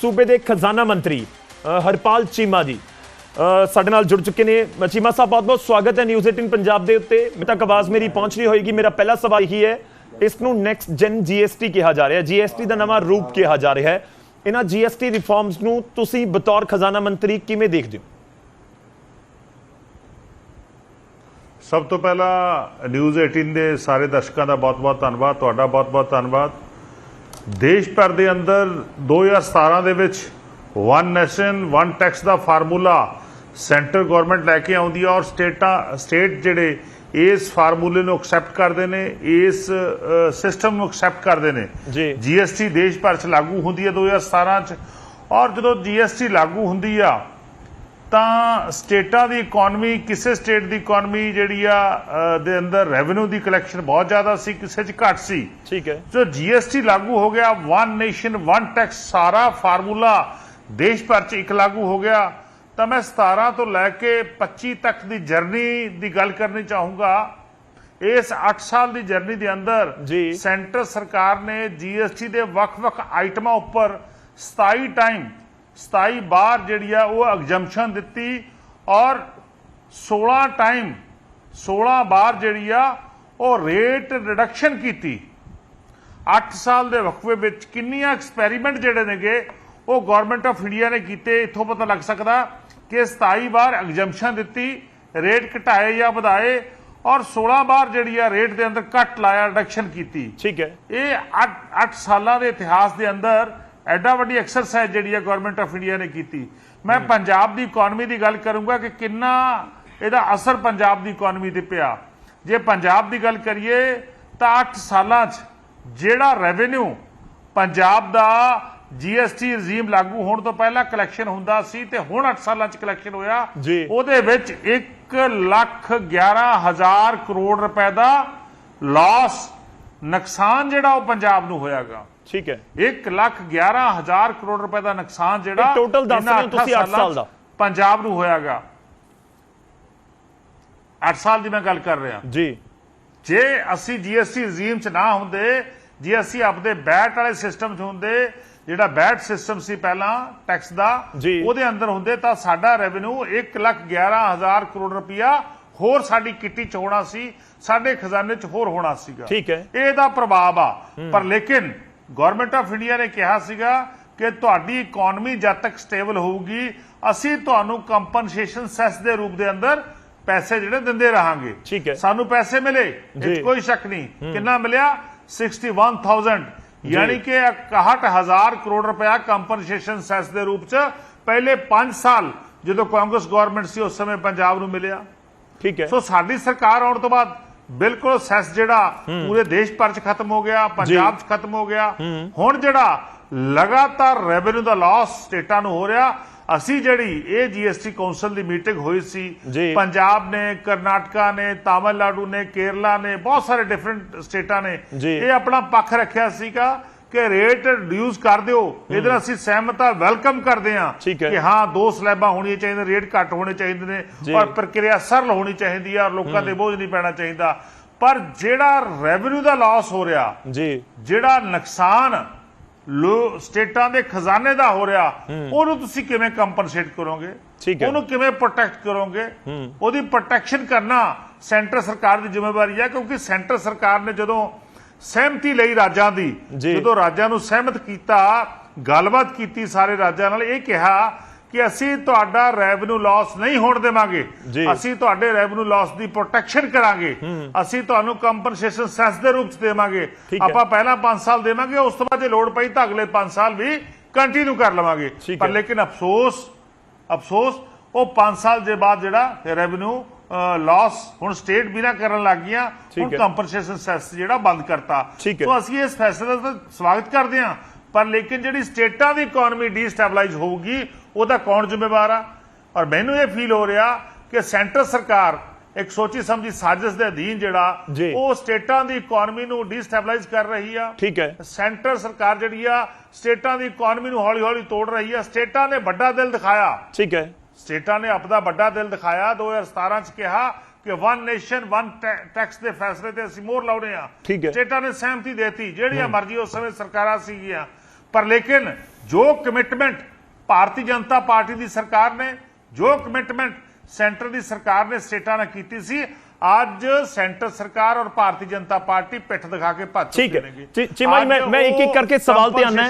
ਸੂਬੇ ਦੇ ਖਜ਼ਾਨਾ ਮੰਤਰੀ ਹਰਪਾਲ ਚੀਮਾ ਜੀ। ਸਾਡੇ ਨਾਲ ਜੁੜ ਚੁੱਕੇ ਨੇ। ਚੀਮਾ ਸਾਹਿਬ, ਬਹੁਤ ਬਹੁਤ ਸਵਾਗਤ ਹੈ ਨਿਊਜ਼ 18 ਪੰਜਾਬ ਦੇ ਉੱਤੇ। ਮੈਂ ਤੱਕ ਆਵਾਜ਼ ਮੇਰੀ ਪਹੁੰਚ ਰਹੀ ਹੋਏਗੀ। ਮੇਰਾ ਪਹਿਲਾ ਸਵਾਲ ਹੀ ਹੈ ਇਸ ਨੂੰ ਨੈਕਸਟ ਜਨ ਜੀਐਸਟੀ ਕਿਹਾ ਜਾ ਰਿਹਾ ਹੈ। ਜੀਐਸਟੀ ਦਾ ਨਵਾਂ ਰੂਪ ਕਿਹਾ ਜਾ ਰਿਹਾ ਹੈ। ਇਹਨਾਂ ਜੀਐਸਟੀ ਰਿਫਾਰਮਸ ਨੂੰ ਤੁਸੀਂ ਬਤੌਰ ਖਜ਼ਾਨਾ ਮੰਤਰੀ ਕਿਵੇਂ ਦੇਖਦੇ ਹੋ? ਸਭ ਤੋਂ ਪਹਿਲਾਂ ਨਿਊਜ਼ 18 ਦੇ ਸਾਰੇ ਦਰਸ਼ਕਾਂ ਦਾ ਬਹੁਤ-ਬਹੁਤ ਧੰਨਵਾਦ। ਤੁਹਾਡਾ ਬਹੁਤ-ਬਹੁਤ ਧੰਨਵਾਦ। ਦੇਸ਼ ਭਰ ਦੇ ਅੰਦਰ 2017 ਦੇ ਵਿੱਚ ਵਨ ਨੈਸ਼ਨ ਵਨ ਟੈਕਸ ਦਾ ਫਾਰਮੂਲਾ ਸੈਂਟਰ ਗਵਰਨਮੈਂਟ ਲੈ ਕੇ ਆਉਂਦੀ ਹੈ ਔਰ ਸਟੇਟਾਂ ਸਟੇਟ ਜਿਹੜੇ ਇਸ ਫਾਰਮੂਲੇ ਨੂੰ ਐਕਸੈਪਟ ਕਰਦੇ ਨੇ ਇਸ ਸਿਸਟਮ ਨੂੰ ਐਕਸੈਪਟ ਕਰਦੇ ਨੇ ਜੀ। ਜੀਐਸਟੀ ਦੇਸ਼ ਭਰ 'ਚ ਲਾਗੂ ਹੁੰਦੀ ਹੈ 2017 'ਚ ਔਰ ਜਦੋਂ ਜੀਐਸਟੀ ਲਾਗੂ ਹੁੰਦੀ ਆ ਤਾਂ ਸਟੇਟਾਂ ਦੀ ਇਕਨੋਮੀ ਕਿਸੇ ਸਟੇਟ ਦੀ ਇਕਨੋਮੀ ਜਿਹੜੀ ਆ ਦੇ ਅੰਦਰ ਰੈਵਨਿਊ ਦੀ ਕਲੈਕਸ਼ਨ ਬਹੁਤ ਜ਼ਿਆਦਾ ਸੀ ਕਿਸੇ 'ਚ ਘੱਟ ਸੀ। ਠੀਕ ਹੈ। ਜੋ ਜੀਐਸਟੀ ਲਾਗੂ ਹੋ ਗਿਆ ਵਨ ਨੇਸ਼ਨ ਵਨ ਟੈਕਸ ਸਾਰਾ ਫਾਰਮੂਲਾ ਦੇਸ਼ ਭਰ 'ਚ ਇੱਕ ਲਾਗੂ ਹੋ ਗਿਆ। ਤਾਂ ਮੈਂ 17 ਤੋਂ ਲੈ ਕੇ 25 ਤੱਕ ਦੀ ਜਰਨੀ ਦੀ ਗੱਲ ਕਰਨੀ ਚਾਹੂੰਗਾ। ਇਸ 8 ਸਾਲ ਦੀ ਜਰਨੀ ਦੇ ਅੰਦਰ ਜੀ। ਸੈਂਟਰ ਸਰਕਾਰ ਨੇ ਜੀਐਸਟੀ ਦੇ ਵੱਖ-ਵੱਖ ਆਈਟਮਾਂ ਉੱਪਰ 27 ਟਾਈਮ 27 ਬਾਰ ਜਿਹੜੀ ਆ ਉਹ ਐਗਜ਼ੈਂਪਸ਼ਨ ਦਿੱਤੀ ਔਰ 16 ਟਾਈਮ 16 ਬਾਰ ਜਿਹੜੀ ਆ ਉਹ ਰੇਟ ਰਿਡਕਸ਼ਨ ਕੀਤੀ। 8 ਸਾਲ ਦੇ ਵਕਫੇ ਵਿੱਚ ਕਿੰਨੀਆਂ ਐਕਸਪੈਰੀਮੈਂਟ ਜਿਹੜੇ ਨੇਗੇ ਉਹ ਗਵਰਨਮੈਂਟ ਆਫ ਇੰਡੀਆ ਨੇ ਕੀਤੇ। ਇੱਥੋਂ ਪਤਾ ਲੱਗ ਸਕਦਾ ਕਿ 27 ਵਾਰ ਐਗਜ਼ੈਂਪਸ਼ਨ ਦਿੱਤੀ ਰੇਟ ਘਟਾਏ ਜਾਂ ਵਧਾਏ ਔਰ 16 ਵਾਰ ਜਿਹੜੀ ਆ ਰੇਟ ਦੇ ਅੰਦਰ ਕੱਟ ਲਾਇਆ ਰਿਡਕਸ਼ਨ ਕੀਤੀ। ਠੀਕ ਹੈ। ਇਹ 8 8 ਸਾਲਾਂ ਦੇ ਇਤਿਹਾਸ ਦੇ ਅੰਦਰ ਐਡਾ ਵੱਡੀ ਐਕਸਰਸਾਈਜ਼ ਜਿਹੜੀ ਹੈ ਗਵਰਨਮੈਂਟ ਆਫ ਇੰਡੀਆ ਨੇ ਕੀਤੀ। ਮੈਂ ਪੰਜਾਬ ਦੀ ਇਕਨੋਮੀ ਦੀ ਗੱਲ ਕਰੂੰਗਾ ਕਿ ਕਿੰਨਾ ਇਹਦਾ ਅਸਰ ਪੰਜਾਬ ਦੀ ਇਕਨੋਮੀ ਤੇ ਪਿਆ। ਜੇ ਪੰਜਾਬ ਦੀ ਗੱਲ ਕਰੀਏ ਤਾਂ 8 ਸਾਲਾਂ 'ਚ ਜਿਹੜਾ ਰੈਵਨਿਊ ਪੰਜਾਬ ਦਾ ਜੀਐਸਟੀ ਰਜੀਮ ਲਾਗੂ ਹੋਣ ਤੋਂ ਪਹਿਲਾਂ ਕਲੈਕਸ਼ਨ ਹੁੰਦਾ ਸੀ ਤੇ ਹੁਣ 8 ਸਾਲਾਂ 'ਚ ਕਲੈਕਸ਼ਨ ਹੋਇਆ। ਉਹਦੇ ਵਿੱਚ 1 ਲੱਖ 11 ਹਜ਼ਾਰ ਕਰੋੜ ਰੁਪਏ ਦਾ ਲਾਸ ਨੁਕਸਾਨ ਜਿਹੜਾ ਉਹ ਪੰਜਾਬ ਨੂੰ ਹੋਇਆਗਾ। ਠੀਕ ਹੈ। 1 ਲੱਖ 11 ਹਜ਼ਾਰ ਕਰੋੜ ਰੁਪਏ ਦਾ ਨੁਕਸਾਨ ਜਿਹੜਾ total ਦੱਸ ਰਹੇ ਹੋ ਤੁਸੀਂ ਅੱਠਾਂ ਅੱਠ ਸਾਲ ਦਾ। ਪੰਜਾਬ ਨੂੰ ਹੋਇਆਗਾ। 8 ਸਾਲ ਦੀ ਮੈਂ ਗੱਲ ਕਰ ਰਿਹਾ। ਜੀ। ਜੇ ਅਸੀਂ ਜੀਐਸਟੀ ਰਜੀਮ ਚ ਨਾ ਹੁੰਦੇ ਜੇ ਅਸੀਂ ਆਪਦੇ ਬੈਟ ਵਾਲੇ ਸਿਸਟਮ ਚ ਹੁੰਦੇ ਜਿਹੜਾ ਬੈਟ ਸਿਸਟਮ ਸੀ ਪਹਿਲਾਂ ਟੈਕਸ ਦਾ। ਉਹਦੇ ਅੰਦਰ ਹੁੰਦੇ ਤਾਂ ਸਾਡਾ ਰੈਵਨਿਊ 111000 ਕਰੋੜ ਰੁਪਇਆ ਹੋਰ ਸਾਡੀ ਕਿੱਟੀ ਚ ਹੋਣਾ ਸੀ ਸਾਡੇ ਖਜ਼ਾਨੇ ਚ ਹੋਰ ਹੋਣਾ ਸੀਗਾ। ਠੀਕ ਹੈ। ਇਹਦਾ ਪ੍ਰਭਾਵ ਆ। ਪਰ ਲੇਕਿਨ ਗਵਰਨਮੈਂਟ ਆਫ ਇੰਡੀਆ ਨੇ ਕਿਹਾ ਸੀਗਾ ਕਿ ਤੁਹਾਡੀ ਇਕਨੋਮੀ ਜਦ ਤੱਕ ਸਟੇਬਲ ਹੋਊਗੀ ਅਸੀਂ ਤੁਹਾਨੂੰ ਕੰਪਨਸੇਸ਼ਨ ਸੈਸ ਦੇ ਰੂਪ ਦੇ ਅੰਦਰ ਪੈਸੇ ਜਿਹੜੇ ਦਿੰਦੇ ਰਹਾਂਗੇ। ਠੀਕ ਹੈ। ਸਾਨੂੰ ਪੈਸੇ ਮਿਲੇ ਇਹ। ਕੋਈ ਸ਼ੱਕ ਨਹੀਂ। ਕਿੰਨਾ ਮਿਲਿਆ? 61000 ਯਾਨੀ ਕਿ 61000 ਕਰੋੜ ਰੁਪਇਆ ਕੰਪਨਸੇਸ਼ਨ ਸੈਸ ਦੇ ਰੂਪ ਚ ਪਹਿਲੇ 5 ਸਾਲ ਜਦੋਂ ਕਾਂਗਰਸ ਗਵਰਨਮੈਂਟ ਸੀ ਉਸ ਸਮੇਂ ਪੰਜਾਬ ਨੂੰ ਮਿਲਿਆ। ਠੀਕ ਹੈ। ਸੋ ਸਾਡੀ ਸਰਕਾਰ ਆਉਣ ਤੋਂ ਬਾਅਦ ਬਿਲਕੁਲ ਸੈਸ ਜਿਹੜਾ ਪੂਰੇ ਦੇਸ਼ ਭਰ ਚ ਖਤਮ ਹੋ ਗਿਆ ਪੰਜਾਬ ਚ ਖਤਮ ਹੋ ਗਿਆ। ਹੁਣ ਜਿਹੜਾ ਲਗਾਤਾਰ ਰੈਵਨਿਊ ਦਾ ਲਾਸ ਸਟੇਟਾਂ ਨੂੰ ਹੋ ਰਿਹਾ ਅਸੀਂ ਜਿਹੜੀ ਇਹ ਜੀਐਸਟੀ ਕੌਂਸਲ ਦੀ ਮੀਟਿੰਗ ਹੋਈ ਸੀ। ਪੰਜਾਬ ਨੇ ਕਰਨਾਟਕਾ ਨੇ ਤਾਮਿਲਨਾਡੂ ਨੇ ਕੇਰਲਾ ਨੇ ਬਹੁਤ ਸਾਰੇ ਡਿਫਰੈਂਟ ਸਟੇਟਾਂ ਨੇ। ਇਹ ਆਪਣਾ ਪੱਖ ਰੱਖਿਆ ਸੀਗਾ। ਕਿ ਰੇਟ ਰਿਡਿਊਸ ਕਰ ਦਿਓ। ਇਹਦੇ ਨਾਲ ਅਸੀਂ ਸਹਿਮਤ ਵੈਲਕਮ ਕਰਦੇ ਹਾਂ। ਕਿ ਹਾਂ ਦੋ ਸਲੈਬਾਂ ਹੋਣੀਆਂ ਚਾਹੀਦੀਆਂ ਰੇਟ ਘੱਟ ਹੋਣੇ ਚਾਹੀਦੇ ਨੇ। ਔਰ ਪ੍ਰਕਿਰਿਆ ਸਰਲ ਹੋਣੀ ਚਾਹੀਦੀ ਹੈ ਔਰ ਲੋਕਾਂ ਤੇ ਬੋਝ ਨਹੀਂ ਪੈਣਾ ਚਾਹੀਦਾ। ਪਰ ਜਿਹੜਾ ਰੈਵਨਿਊ ਦਾ ਲਾਸ ਹੋ ਰਿਹਾ ਜੀ। ਜਿਹੜਾ ਨੁਕਸਾਨ ਲੋ ਸਟੇਟਾਂ ਦੇ ਖਜ਼ਾਨੇ ਦਾ ਹੋ ਰਿਹਾ ਉਹਨੂੰ ਤੁਸੀਂ ਕਿਵੇਂ ਕੰਪਨਸੇਟ ਕਰੋਗੇ। ਉਹਨੂੰ ਕਿਵੇਂ ਪ੍ਰੋਟੈਕਟ ਕਰੋਗੇ? ਉਹਦੀ ਪ੍ਰੋਟੈਕਸ਼ਨ ਕਰਨਾ ਸੈਂਟਰ ਸਰਕਾਰ ਦੀ ਜ਼ਿੰਮੇਵਾਰੀ ਹੈ ਕਿਉਂਕਿ ਸੈਂਟਰ ਸਰਕਾਰ ਨੇ ਜਦੋਂ ਸਹਿਮਤੀ ਲਈ ਰਾਜਾਂ ਦੀ। ਜਦੋਂ ਰਾਜਾਂ ਨੂੰ ਸਹਿਮਤ ਕੀਤਾ ਗੱਲਬਾਤ ਕੀਤੀ ਸਾਰੇ ਰਾਜਾਂ ਨਾਲ ਇਹ ਕਿਹਾ ਕਿ ਅਸੀਂ ਤੁਹਾਡਾ ਰੈਵਨਿਊ ਲਾਸ ਨਹੀਂ ਹੋਣ ਦੇਵਾਂਗੇ। ਅਸੀਂ ਤੁਹਾਡੇ ਰੈਵਨਿਊ ਲਾਸ ਦੀ ਪ੍ਰੋਟੈਕਸ਼ਨ ਕਰਾਂਗੇ ਅਸੀਂ ਤੁਹਾਨੂੰ ਕੰਪਨਸੇਸ਼ਨ ਸੈਸ ਦੇ ਰੂਪ ਚ ਦੇਵਾਂਗੇ। ਆਪਾਂ ਪਹਿਲਾਂ 5 ਸਾਲ ਦੇਵਾਂਗੇ ਉਸ ਤੋਂ ਬਾਅਦ ਜੇ ਲੋੜ ਪਈ ਤਾਂ ਅਗਲੇ 5 ਸਾਲ ਵੀ ਕੰਟੀਨਿਊ ਕਰ ਲਵਾਂਗੇ ਪਰ। ਲੇਕਿਨ ਅਫਸੋਸ ਅਫਸੋਸ ਉਹ 5 ਸਾਲ ਦੇ ਬਾਅਦ ਜਿਹੜਾ ਰੈਵਨਿਊ ਲਾਸ ਹੁਣ ਸਟੇਟ ਵੀ ਨਾ ਕਰਨ ਲੱਗ ਗਈਆਂ ਹੁਣ। ਕੰਪਨਸੇਸ਼ਨ ਸੈਸ ਜਿਹੜਾ ਬੰਦ ਕਰਤਾ। ਸੋ ਅਸੀਂ ਇਸ ਫੈਸਲੇ ਦਾ ਸਵਾਗਤ ਕਰਦੇ ਹਾਂ ਪਰ ਲੇਕਿਨ ਜਿਹੜੀ ਸਟੇਟਾਂ ਦੀ ਇਕਨੋਮੀ ਡੀਸਟੈਬਲਾਈਜ਼ ਹੋਊਗੀ ਉਹਦਾ ਕੌਣ ਜ਼ਿੰਮੇਵਾਰ ਆ? ਔਰ ਮੈਨੂੰ ਇਹ ਫੀਲ ਹੋ ਰਿਹਾ ਕਿ ਸੈਂਟਰ ਸਰਕਾਰ ਇੱਕ ਸੋਚੀ ਸਮਝੀ ਸਾਜ਼ਿਸ਼ ਦੇ ਅਧੀਨ ਜਿਹੜਾ। ਉਹ ਸਟੇਟਾਂ ਦੀ ਇਕਨੋਮੀ ਨੂੰ ਡੀਸਟੈਬਲਾਈਜ਼ ਕਰ ਰਹੀ ਆ। ਠੀਕ ਹੈ। ਸੈਂਟਰ ਸਰਕਾਰ ਜਿਹੜੀ ਆ ਸਟੇਟਾਂ ਦੀ ਇਕਨੋਮੀ ਨੂੰ ਹੌਲੀ-ਹੌਲੀ ਤੋੜ ਰਹੀ ਆ। ਸਟੇਟਾਂ ਨੇ ਵੱਡਾ ਦਿਲ ਦਿਖਾਇਆ। ਠੀਕ ਹੈ। ਸਟੇਟਾਂ ਨੇ ਆਪਦਾ ਵੱਡਾ ਦਿਲ ਦਿਖਾਇਆ। 2017 ਚ ਕਿਹਾ ਕਿ ਵਨ ਨੇਸ਼ਨ ਵਨ ਟੈਕਸ ਦੇ ਫੈਸਲੇ ਤੇ ਅਸੀਂ ਮੋਹਰ ਲਾਉਣੇ ਆ। ਠੀਕ ਹੈ। ਸਟੇਟਾਂ ਨੇ ਸਹਿਮਤੀ ਦੇਤੀ। ਜਿਹੜੀਆਂ ਮਰਜ਼ੀ ਉਸ ਸਮੇਂ ਸਰਕਾਰਾਂ ਸੀਗੀਆਂ। ਪਰ ਲੇਕਿਨ ਜੋ ਕਮਿਟਮੈਂਟ ਭਾਰਤੀ ਜਨਤਾ ਪਾਰਟੀ ਦੀ ਸਰਕਾਰ ਨੇ ਜੋ ਕਮਿਟਮੈਂਟ ਸੈਂਟਰ ਦੀ ਸਰਕਾਰ ਨੇ ਸਟੇਟਾਂ ਨਾਲ ਕੀਤੀ ਸੀ ਅੱਜ ਸੈਂਟਰ ਸਰਕਾਰ ਔਰ ਭਾਰਤੀ ਜਨਤਾ ਪਾਰਟੀ ਪਿੱਠ ਦਿਖਾ ਕੇ ਭੱਜ ਠੀਕ ਚੁੱਕੇ ਹੈ। ਨੇਗੇ। ਚੀ- ਚੀਮਾ ਜੀ ਮੈਂ ਮੈਂ ਇੱਕ ਇੱਕ ਕਰਕੇ ਸਵਾਲ ਤੇ ਆਣਾ